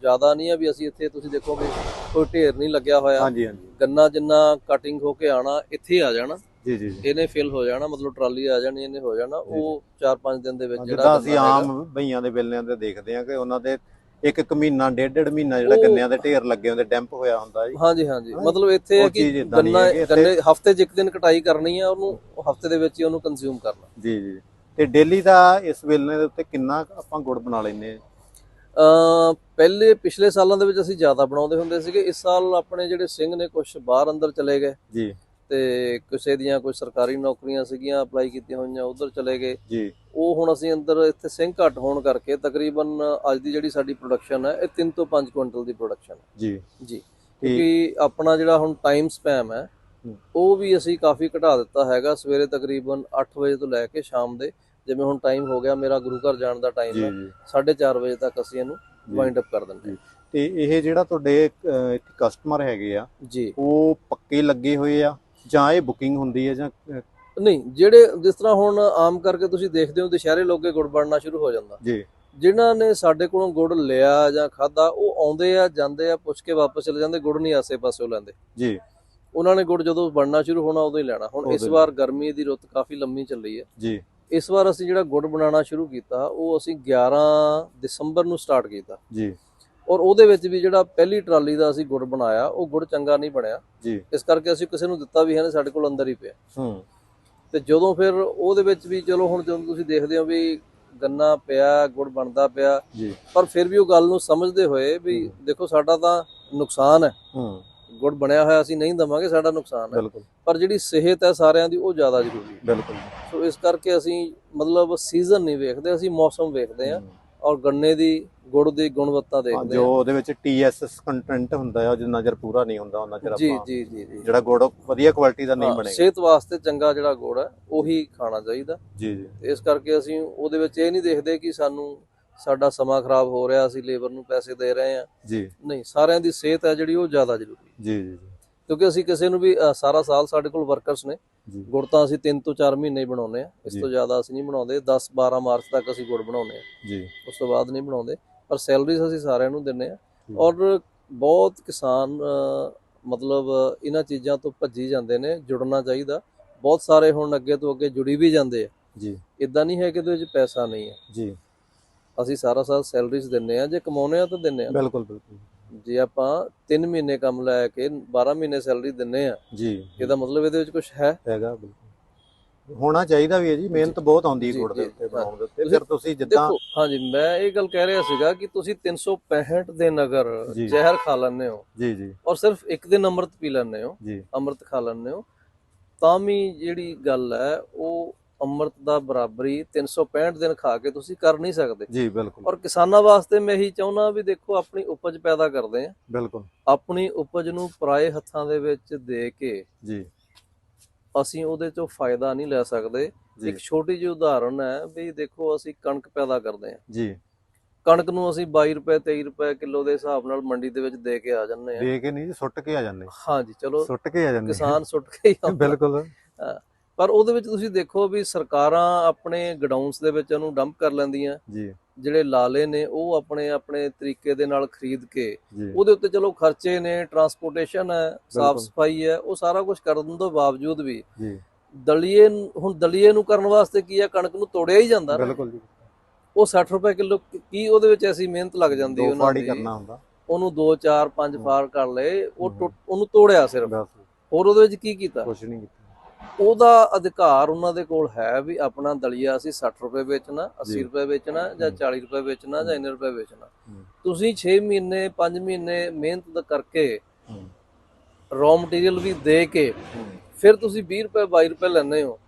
ਜ਼ਿਆਦਾ ਨਹੀਂ ਆ ਵੀ ਅਸੀਂ ਇੱਥੇ ਤੁਸੀਂ ਦੇਖੋਗੇ ਕੋਈ ਢੇਰ ਨਹੀਂ ਲੱਗਿਆ ਹੋਇਆ। ਹਾਂਜੀ ਹਾਂਜੀ। ਗੰਨਾ ਜਿੰਨਾ ਕਟਿੰਗ ਹੋ ਕੇ ਆਣਾ ਇੱਥੇ ਆ ਜਾਣਾ। ਜੀ ਜੀ ਜੀ। ਇਹਨੇ ਫਿਲ ਹੋ ਜਾਣਾ ਮਤਲਬ ਟਰਾਲੀ ਆ ਜਾਣੀ ਇਹਨੇ ਹੋ ਜਾਣਾ। ਉਹ 4-5 ਦਿਨ ਦੇ ਵਿੱਚ ਜਿਹੜਾ ਅਸੀਂ ਆਮ ਬਈਆਂ ਦੇ ਵੇਲਿਆਂ ਤੇ ਦੇਖਦੇ ਹਾਂ ਕਿ ਉਹਨਾਂ ਦੇ ਇੱਕ ਇੱਕ ਮਹੀਨਾ ਡੇਢ ਡੇਢ ਮਹੀਨਾ ਜਿਹੜਾ ਗੰਨਿਆਂ ਦੇ ਢੇਰ ਲੱਗੇ ਹੁੰਦੇ ਡੈਂਪ ਹੋਇਆ ਹੁੰਦਾ ਜੀ। ਹਾਂਜੀ ਹਾਂਜੀ। ਮਤਲਬ ਇੱਥੇ ਹੈ ਕਿ ਗੰਨਾ ਗੰਨੇ ਹਫ਼ਤੇ 'ਚ ਇੱਕ ਦਿਨ ਕਟਾਈ ਕਰਨੀ ਆ ਉਹਨੂੰ ਹਫ਼ਤੇ ਦੇ ਵਿੱਚ ਹੀ ਉਹਨੂੰ ਕੰਜ਼ਿਊਮ ਕਰਨਾ। ਜੀ ਜੀ। ਤੇ ਡੇਲੀ ਦਾ ਇਸ ਵੇਲੇ ਦੇ ਉੱਤੇ ਕਿੰਨਾ ਆਪਾਂ ਗੁੜ ਬਣਾ ਹਾਂ? ਅ ਪਹਿਲੇ ਪਿਛਲੇ ਸਾਲਾਂ ਦੇ ਵਿੱਚ ਅਸੀਂ ਜ਼ਿਆਦਾ ਬਣਾਉਂਦੇ ਹੁੰਦੇ ਸੀਗੇ। ਇਸ ਸਾਲ ਆਪਣੇ ਜਿਹੜੇ ਸਿੰਘ ਨੇ ਕੁਝ ਬਾਹਰ ਅੰਦਰ ਚਲੇ ਗਏ। ਜੀ। ਤੇ ਕਿਸੇ ਦੀਆਂ ਕੋਈ ਸਰਕਾਰੀ ਨੌਕਰੀਆਂ ਸੀਗੀਆਂ ਅਪਲਾਈ ਕੀਤੀਆਂ ਹੋਈਆਂ ਉਧਰ ਚਲੇ ਗਏ। ਜੀ। ਉਹ ਹੁਣ ਅਸੀਂ ਅੰਦਰ ਇੱਥੇ ਸਿੰਘ ਘੱਟ ਹੋਣ ਕਰਕੇ ਤਕਰੀਬਨ ਅੱਜ ਦੀ ਜਿਹੜੀ ਸਾਡੀ ਪ੍ਰੋਡਕਸ਼ਨ ਹੈ ਇਹ 3 ਤੋਂ 5 ਕੁਇੰਟਲ ਦੀ ਪ੍ਰੋਡਕਸ਼ਨ ਹੈ। ਜੀ। ਜੀ। ਕਿਉਂਕਿ ਆਪਣਾ ਜਿਹੜਾ ਹੁਣ ਟਾਈਮ ਸਪੈਮ ਹੈ ਹੂੰ। ਉਹ ਵੀ ਅਸੀਂ ਕਾਫੀ ਘਟਾ ਦਿੱਤਾ ਹੈਗਾ ਸਵੇਰੇ ਤਕਰੀਬਨ 8 ਵਜੇ ਤੋਂ ਲੈ ਕੇ ਸ਼ਾਮ ਦੇ ਜਿਵੇਂ ਹੁਣ ਟਾਈਮ ਹੋ ਗਿਆ ਮੇਰਾ ਗੁਰੂ ਘਰ ਜਾਣ ਦਾ ਟਾਈਮ ਹੈ ਜੀ। 4:30 ਵਜੇ ਤੱਕ ਅਸੀਂ ਇਹਨੂੰ। ਵਾਈਂਡ ਅਪ ਕਰ ਦਿੰਦੇ ਜੀ। ਤੇ ਇਹ ਜਿਹੜਾ ਤੁਹਾਡੇ ਇੱਥੇ ਕਸਟਮਰ ਹੈਗੇ ਆ ਜੀ। ਉਹ ਪੱਕੇ ਲੱਗੇ ਹੋਏ ਆ? ਜਾਂ ਇਹ ਬੁਕਿੰਗ ਹੁੰਦੀ ਹੈ ਜਾਂ ਨਹੀਂ ਜਿਹੜੇ ਜਿਸ ਤਰ੍ਹਾਂ ਹੁਣ ਆਮ ਕਰਕੇ ਤੁਸੀਂ ਦੇਖਦੇ ਹੋ ਦੁਸ਼ਹਿਰੇ ਲੋਕੇ ਗੁੜ ਬਣਨਾ ਸ਼ੁਰੂ ਹੋ ਜਾਂਦਾ। ਜੀ। ਜਿਨ੍ਹਾਂ ਨੇ ਸਾਡੇ ਕੋਲੋਂ ਗੁੜ ਲਿਆ ਜਾਂ ਖਾਦਾ ਉਹ ਆਉਂਦੇ ਆ ਜਾਂਦੇ ਆ ਪੁੱਛ ਕੇ ਵਾਪਸ ਚਲੇ ਜਾਂਦੇ ਗੁੜ ਨਹੀਂ ਆਸੇ ਪਾਸੇ ਲੈਂਦੇ। ਜੀ। ਉਹਨਾਂ ਨੇ ਗੁੜ ਜਦੋਂ ਬਣਨਾ ਸ਼ੁਰੂ ਹੋਣਾ ਉਦੋਂ ਹੀ ਲੈਣਾ। ਹੁਣ ਇਸ। ਵਾਰ ਗਰਮੀ ਦੀ ਰੁੱਤ ਕਾਫੀ ਲੰਮੀ ਚੱਲੀ ਹੈ। ਜੀ। ਇਸ ਵਾਰ ਅਸੀਂ ਜਿਹੜਾ ਗੁੜ ਬਣਾਉਣਾ ਸ਼ੁਰੂ ਕੀਤਾ ਉਹ ਅਸੀਂ 11 ਦਸੰਬਰ ਨੂੰ ਸਟਾਰਟ ਕੀਤਾ। ਜੀ। ਔਰ ਉਹਦੇ ਵਿੱਚ ਵੀ ਜਿਹੜਾ ਪਹਿਲੀ ਟਰਾਲੀ ਦਾ ਅਸੀਂ ਗੁੜ ਬਣਾਇਆ ਉਹ ਗੁੜ ਚੰਗਾ ਨਹੀਂ ਬਣਿਆ। ਜੀ। ਇਸ ਕਰਕੇ ਅਸੀਂ ਕਿਸੇ ਨੂੰ ਦਿੱਤਾ ਵੀ ਹੈ ਨਹੀਂ ਸਾਡੇ ਕੋਲ ਅੰਦਰ ਹੀ ਪਿਆ। ਹੂੰ। ਤੇ ਜਦੋਂ ਫਿਰ ਉਹਦੇ ਵਿੱਚ ਵੀ ਚਲੋ ਹੁਣ ਜਦੋਂ ਤੁਸੀਂ ਦੇਖਦੇ ਹੋ ਵੀ ਗੰਨਾ ਪਿਆ ਗੁੜ ਬਣਦਾ ਪਿਆ ਜੀ। ਪਰ ਫਿਰ ਵੀ ਉਹ ਗੱਲ ਨੂੰ ਸਮਝਦੇ ਹੋਏ ਵੀ। ਦੇਖੋ ਸਾਡਾ ਤਾਂ ਨੁਕਸਾਨ ਹੈ। ਹੂੰ। ਗੁੜ ਬਣਿਆ ਹੋਇਆ ਅਸੀਂ ਨਹੀਂ ਦਵਾਂਗੇ ਸਾਡਾ ਨੁਕਸਾਨ ਹੈ। ਬਿਲਕੁਲ। ਪਰ ਜਿਹੜੀ ਸਿਹਤ ਹੈ ਸਾਰਿਆਂ ਦੀ ਉਹ ਜ਼ਿਆਦਾ ਜ਼ਰੂਰੀ ਹੈ। ਬਿਲਕੁਲ। ਸੋ ਇਸ ਕਰਕੇ ਅਸੀਂ ਮਤਲਬ ਸੀਜ਼ਨ ਨਹੀਂ ਵੇਖਦੇ ਅਸੀਂ ਮੌਸਮ ਵੇਖਦੇ ਹੂੰ। ਔਰ ਗੰਨੇ ਦੀ ਗੁੜ ਦੀ ਗੁਣਵੱਤਾ ਦੇਖਦੇ ਜੋ ਉਹਦੇ ਵਿੱਚ ਟੀਐਸਐਸ ਕੰਟੈਂਟ ਹੁੰਦਾ ਹੈ ਉਹ ਜਿੰਨਾ ਚਿਰ ਪੂਰਾ ਨਹੀਂ ਹੁੰਦਾ ਉਹਨਾਂ ਚਿਰ ਆਪਾਂ ਜੀ ਜੀ ਜੀ। ਜਿਹੜਾ ਗੁੜ ਵਧੀਆ ਕੁਆਲਿਟੀ ਦਾ ਨਹੀਂ ਬਣੇਗਾ। ਸਿਹਤ ਵਾਸਤੇ ਚੰਗਾ ਜਿਹੜਾ ਗੁੜ ਹੈ ਉਹੀ ਖਾਣਾ ਚਾਹੀਦਾ। ਜੀ ਜੀ। ਇਸ ਕਰਕੇ ਅਸੀਂ ਉਹਦੇ ਵਿੱਚ ਇਹ ਨਹੀਂ ਦੇਖਦੇ ਕਿ ਸਾਨੂੰ ਸਾਡਾ ਸਮਾਂ ਖਰਾਬ ਹੋ ਰਿਹਾ ਅਸੀਂ ਲੇਬਰ ਨੂੰ ਪੈਸੇ ਦੇ ਰਹੇ ਹਾਂ। ਜੀ। ਨਹੀਂ ਸਾਰਿਆਂ ਦੀ ਸਿਹਤ ਹੈ ਜਿਹੜੀ ਉਹ ਜ਼ਿਆਦਾ ਜ਼ਰੂਰੀ ਜੀ ਜੀ। ਕਿਉਂਕਿ ਅਸੀਂ ਕਿਸੇ ਨੂੰ ਵੀ ਅ, ਸਾਰਾ ਸਾਲ ਸਾਡੇ ਕੋਲ ਵਰਕਰਸ ਨੇ। ਜੀ। ਗੁੜ ਤਾਂ ਅਸੀਂ 3 ਤੋਂ 4 ਮਹੀਨੇ ਹੀ ਬਣਾਉਂਦੇ ਆ ਇਸ ਜੀ। ਤੋਂ ਜ਼ਿਆਦਾ ਅਸੀਂ ਨਹੀਂ ਬਣਾਉਂਦੇ। 10 12 ਮਾਰਚ ਤੱਕ ਅਸੀਂ ਗੁੜ ਬਣਾਉਂਦੇ ਆ ਜੀ। ਉਸ ਤੋਂ ਬਾਅਦ ਨਹੀਂ ਬਣਾਉਂਦੇ। ਪਰ ਸੈਲਰੀਜ਼ ਅਸੀਂ ਸਾਰਿਆਂ ਨੂੰ ਦਿੰਨੇ ਆ। ਔਰ ਬਹੁਤ ਕਿਸਾਨ ਅ, ਮਤਲਬ ਇਹਨਾਂ ਚੀਜ਼ਾਂ ਤੋਂ ਭੱਜੀ ਜਾਂਦੇ ਨੇ ਜੁੜਨਾ ਚਾਹੀਦਾ। ਬਹੁਤ ਸਾਰੇ ਹੁਣ ਅੱਗੇ ਤੋਂ ਅੱਗੇ ਜੁੜੀ ਵੀ ਜਾਂਦੇ ਆ। ਜੀ। ਇਦਾਂ ਨਹੀਂ ਹੈ ਕਿ ਇਹਦੇ ਵਿੱਚ ਪੈਸਾ ਨਹੀਂ ਹੈ। ਜੀ। ਅਸੀਂ ਸਾਰਾ ਸਾਲ ਸੈਲਰੀਜ਼ ਦਿੰਨੇ ਆ ਜੇ ਕਮਾਉਨੇ ਆ ਤਾਂ ਦਿੰਨੇ ਆ ਬਿਲਕੁਲ ਬਿਲਕੁਲ। ਜੇ ਆਪਾਂ 3 ਮਹੀਨੇ ਕੰਮ ਲੈ ਕੇ 12 ਮਹੀਨੇ ਸੈਲਰੀ ਦਿੰਨੇ ਆ ਜੀ। ਇਹਦਾ ਮਤਲਬ ਇਹਦੇ ਵਿੱਚ ਕੁਝ ਹੈ? ਹੈਗਾ ਬਿਲਕੁਲ। ਹੋਣਾ ਚਾਹੀਦਾ ਵੀ ਹੈ ਜੀ ਮਿਹਨਤ ਬਹੁਤ ਆਉਂਦੀ ਗੁੜ ਦੇ ਉੱਤੇ। ਬਣਾਉਣ ਦੇ ਉੱਤੇ। ਤੁਸੀਂ- ਫਿਰ ਤੁਸੀਂ ਜਿੱਦਾਂ ਦੇਖੋ ਹਾਂਜੀ ਮੈਂ ਇਹ ਗੱਲ ਕਹਿ ਰਿਹਾ ਸੀਗਾ ਕਿ ਤੁਸੀਂ 365 ਦਿਨ ਅਗਰ ਜੀ। ਜ਼ਹਿਰ ਖਾ ਲੈਂਦੇ ਹੋ ਜੀ ਜੀ। ਔਰ ਸਿਰਫ ਇੱਕ ਦਿਨ ਅੰਮ੍ਰਿਤ ਪੀ ਲੈਂਦੇ ਹੋ ਅੰਮ੍ਰਿਤ ਖਾ ਲੈਂਦੇ ਹੋ ਤਾਂ ਵੀ ਜਿਹੜੀ ਗੱਲ ਹੈ ਉਹ ਅੰਮ੍ਰਿਤ ਦਾ ਬਰਾਬਰੀ 365 ਦਿਨ ਖਾ ਕੇ ਤੁਸੀਂ ਕਰ ਨਹੀਂ ਸਕਦੇ। ਜੀ ਬਿਲਕੁਲ। ਔਰ ਕਿਸਾਨਾਂ ਵਾਸਤੇ ਮੈਂ ਇਹੀ ਚਾਹੁੰਦਾ ਵੀ ਦੇਖੋ ਆਪਣੀ ਉਪਜ ਪੈਦਾ ਕਰਦੇ ਆ ਬਿਲਕੁਲ। ਆਪਣੀ ਉਪਜ ਨੂੰ ਪਰਾਏ ਹੱਥਾਂ ਦੇ ਵਿੱਚ ਦੇ ਕੇ ਜੀ। ਅਸੀਂ ਉਹਦੇ ਚੋਂ ਫਾਇਦਾ ਨਹੀਂ ਲੈ ਸਕਦੇ। ਜੀ। ਇੱਕ ਛੋਟੀ ਜਿਹੀ ਉਦਾਹਰਨ ਹੈ ਵੀ ਦੇਖੋ ਅਸੀਂ ਕਣਕ ਪੈਦਾ ਕਰਦੇ ਹਾਂ। ਜੀ। ਕਣਕ ਨੂੰ ਅਸੀਂ 22 ਰੁਪਏ 23 ਰੁਪਏ ਕਿਲੋ ਦੇ ਹਿਸਾਬ ਨਾਲ ਮੰਡੀ ਦੇ ਵਿੱਚ ਦੇ ਕੇ ਆ ਜਾਂਦੇ ਆ ਦੇ ਕੇ ਨਹੀਂ ਜੀ ਸੁੱਟ ਕੇ ਆ ਜਾਂਦੇ। ਹਾਂਜੀ ਚਲੋ। ਸੁੱਟ ਕੇ ਆ ਜਾਂਦੇ। ਕਿਸਾਨ ਸੁੱਟ ਕੇ ਹੀ ਆਉਂਦਾ। ਬਿਲਕੁਲ। ਪਰ ਉਹਦੇ ਵਿੱਚ ਤੁਸੀਂ ਦੇਖੋ ਵੀ ਸਰਕਾਰਾਂ ਆਪਣੇ ਗਡਾਊਨਸ ਦੇ ਵਿੱਚ ਉਹਨੂੰ ਡੰਪ ਕਰ ਲੈਂਦੀਆਂ। ਜੀ। ਜਿਹੜੇ ਲਾਲੇ ਨੇ ਉਹ ਆਪਣੇ ਆਪਣੇ ਤਰੀਕੇ ਦੇ ਨਾਲ ਖਰੀਦ ਕੇ ਉਹਦੇ ਉੱਤੇ ਚਲੋ ਖਰਚੇ ਨੇ ਟਰਾਂਸਪੋਰਟੇਸ਼ਨ ਹੈ ਸਾਫ਼। ਸਫ਼ਾਈ ਹੈ ਉਹ ਸਾਰਾ ਕੁਝ ਕਰਨ ਤੋਂ ਬਾਵਜੂਦ ਵੀ ਜੀ। ਦਲੀਏ ਹੁਣ ਦਲੀਏ ਨੂੰ ਕਰਨ ਵਾਸਤੇ ਕੀ ਹੈ? ਕਣਕ ਨੂੰ ਤੋੜਿਆ ਹੀ ਜਾਂਦਾ। ਬਿਲਕੁਲ ਜੀ। ਉਹ 60 ਰੁਪਏ ਕਿਲੋ ਕੀ ਉਹਦੇ ਵਿੱਚ ਐਸੀ ਮਿਹਨਤ ਲੱਗ ਜਾਂਦੀ ਦੋ ਉਹਨਾਂ ਫਾੜੀ ਦੀ। ਕਰਨਾ ਹੁੰਦਾ। ਉਹਨੂੰ 2 4 5 ਹਮ। ਫਾਰ ਕਰ ਲਏ ਉਹ ਉਹਨੂੰ ਤੋੜਿਆ ਸਿਰਫ। ਹੋਰ ਉਹਦੇ ਵਿੱਚ ਕੀ ਕੀਤਾ? ਕੁਛ ਨਹੀਂ ਕੀਤਾ। ਉਹਦਾ ਅਧਿਕਾਰ ਉਹਨਾਂ ਦੇ ਕੋਲ ਹੈ ਵੀ ਆਪਣਾ ਦਲੀਆ ਅਸੀਂ 60 ਰੁਪਏ ਵੇਚਣਾ 80 ਜੀ। ਰੁਪਏ ਵੇਚਣਾ ਜਾਂ ਹਮ। 40 ਰੁਪਏ ਵੇਚਣਾ ਜਾਂ ਇੰਨੇ ਰੁਪਏ ਵੇਚਣਾ। ਤੁਸੀਂ 6 ਮਹੀਨੇ 5 ਮਹੀਨੇ ਮਿਹਨਤ ਦਾ ਕਰਕੇ ਰॉ ਮਟੀਰੀਅਲ ਵੀ ਦੇ ਕੇ ਫਿਰ ਤੁਸੀਂ 20 ਰੁਪਏ 22 ਰੁਪਏ ਲੈਂਦੇ ਹੋ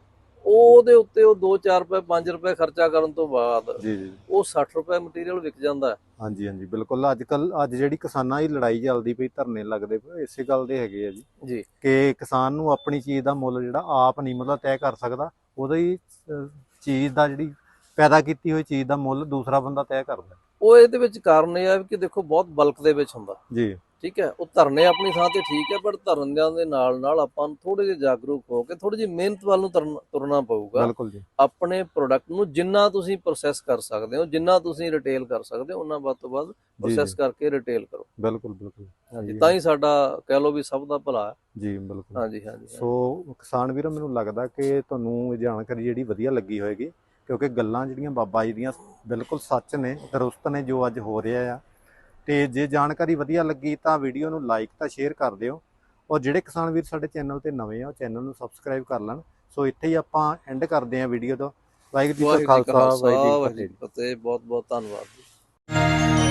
ਉਹਦੇ ਉੱਤੇ ਉਹ 2 4 ਰੁਪਏ 5 ਰੁਪਏ ਖਰਚਾ ਕਰਨ ਤੋਂ ਬਾਅਦ ਜੀ ਜੀ। ਉਹ 60 ਰੁਪਏ ਮਟੀਰੀਅਲ ਵਿਕ ਜਾਂਦਾ ਹਾਂਜੀ ਹਾਂਜੀ ਬਿਲਕੁਲ। ਅੱਜ ਕੱਲ ਅੱਜ ਜਿਹੜੀ ਕਿਸਾਨਾਂ ਦੀ ਲੜਾਈ ਚੱਲਦੀ ਪਈ ਧਰਨੇ ਲੱਗਦੇ ਪਏ ਇਸੇ ਗੱਲ ਦੇ ਹੈਗੇ ਆ ਜੀ। ਜੀ। ਕਿ ਕਿਸਾਨ ਨੂੰ ਆਪਣੀ ਚੀਜ਼ ਦਾ ਮੁੱਲ ਜਿਹੜਾ ਆਪ ਨਹੀਂ ਮਤਲਬ ਤੈਅ ਕਰ ਸਕਦਾ ਉਹਦਾ ਚੀਜ਼ ਦਾ ਜਿਹੜੀ ਪੈਦਾ ਕੀਤੀ ਹੋਈ ਚੀਜ਼ ਦਾ ਮੁੱਲ ਦੂਸਰਾ ਬੰਦਾ ਤੈਅ ਕਰਦਾ। ਉਹ ਇਹਦੇ ਵਿੱਚ ਕਾਰਨ ਇਹ ਹੈ ਕਿ ਦੇਖੋ ਬਹੁਤ ਬਲਕ ਦੇ ਵਿੱਚ ਹੁੰਦਾ। ਜੀ। ਠੀਕ ਹੈ ਉਹ ਧਰਨੇ ਆਪਣੀ ਥਾਂ ਤੇ ਠੀਕ ਹੈ ਪਰ ਧਰਨਿਆਂ ਦੇ ਨਾਲ ਨਾਲ ਆਪਾਂ ਨੂੰ ਥੋੜੇ ਜਿਹਾ ਜਾਗਰੂਕ ਹੋ ਕੇ ਥੋੜੀ ਜਿਹੀ ਮਿਹਨਤ ਵੱਲ ਨੂੰ ਤੁਰਨ- ਪਊਗਾ। ਬਿਲਕੁਲ ਜੀ। ਆਪਣੇ ਪ੍ਰੋਡਕਟ ਨੂੰ ਜਿੰਨਾ ਤੁਸੀਂ ਪ੍ਰੋਸੈਸ ਕਰ ਸਕਦੇ ਹੋ ਜਿੰਨਾ ਤੁਸੀਂ ਰਿਟੇਲ ਕਰ ਸਕਦੇ ਹੋ ਉਹਨਾਂ ਵੱਧ ਤੋਂ ਵੱਧ ਪ੍ਰੋਸੈਸ ਕਰਕੇ ਰਿਟੇਲ ਕਰੋ। ਬਿਲਕੁਲ ਬਿਲਕੁਲ। ਹਾਂਜੀ ਤਾਂ ਹੀ ਸਾਡਾ ਕਹਿ ਲਓ ਵੀ ਸਭ ਦਾ ਭਲਾ ਹੈ। ਜੀ ਬਿਲਕੁਲ। ਹਾਂਜੀ ਹਾਂਜੀ। ਸੋ ਕਿਸਾਨ ਵੀਰੋ ਮੈਨੂੰ ਲੱਗਦਾ ਕਿ ਤੁਹਾਨੂੰ ਇਹ ਜਾਣਕਾਰੀ ਜਿਹੜੀ ਵਧੀਆ ਲੱਗੀ ਹੋਏਗੀ ਕਿਉਂਕਿ ਗੱਲਾਂ ਜਿਹੜੀਆਂ ਬਾਬਾ ਜੀ ਦੀਆਂ ਬਿਲਕੁਲ ਸੱਚ ਨੇ ਦਰੁਸਤ ਨੇ ਜੋ ਅੱਜ ਹੋ ਰਿਹਾ ਆ ਤੇ ਜੇ ਜਾਣਕਾਰੀ ਵਧੀਆ ਲੱਗੀ ਤਾਂ ਵੀਡੀਓ ਨੂੰ ਲਾਈਕ ਤਾਂ ਸ਼ੇਅਰ ਕਰ ਦਿਓ। ਔਰ ਜਿਹੜੇ ਕਿਸਾਨ ਵੀਰ ਸਾਡੇ ਚੈਨਲ ਤੇ ਨਵੇਂ ਆ ਉਹ ਚੈਨਲ ਨੂੰ ਸਬਸਕ੍ਰਾਈਬ ਕਰ ਲੈਣ। ਸੋ ਇੱਥੇ ਹੀ ਆਪਾਂ ਐਂਡ ਕਰਦੇ ਹਾਂ ਵੀਡੀਓ ਦਾ ਵਾਹਿਗੁਰੂ ਜੀ ਕਾ ਖਾਲਸਾ ਵਾਹਿਗੁਰੂ ਜੀ ਕੀ ਫਤਿਹ। ਜੀ ਕੀ ਫਤਿਹ। ਬਹੁਤ ਬਹੁਤ ਧੰਨਵਾਦ ਜੀ।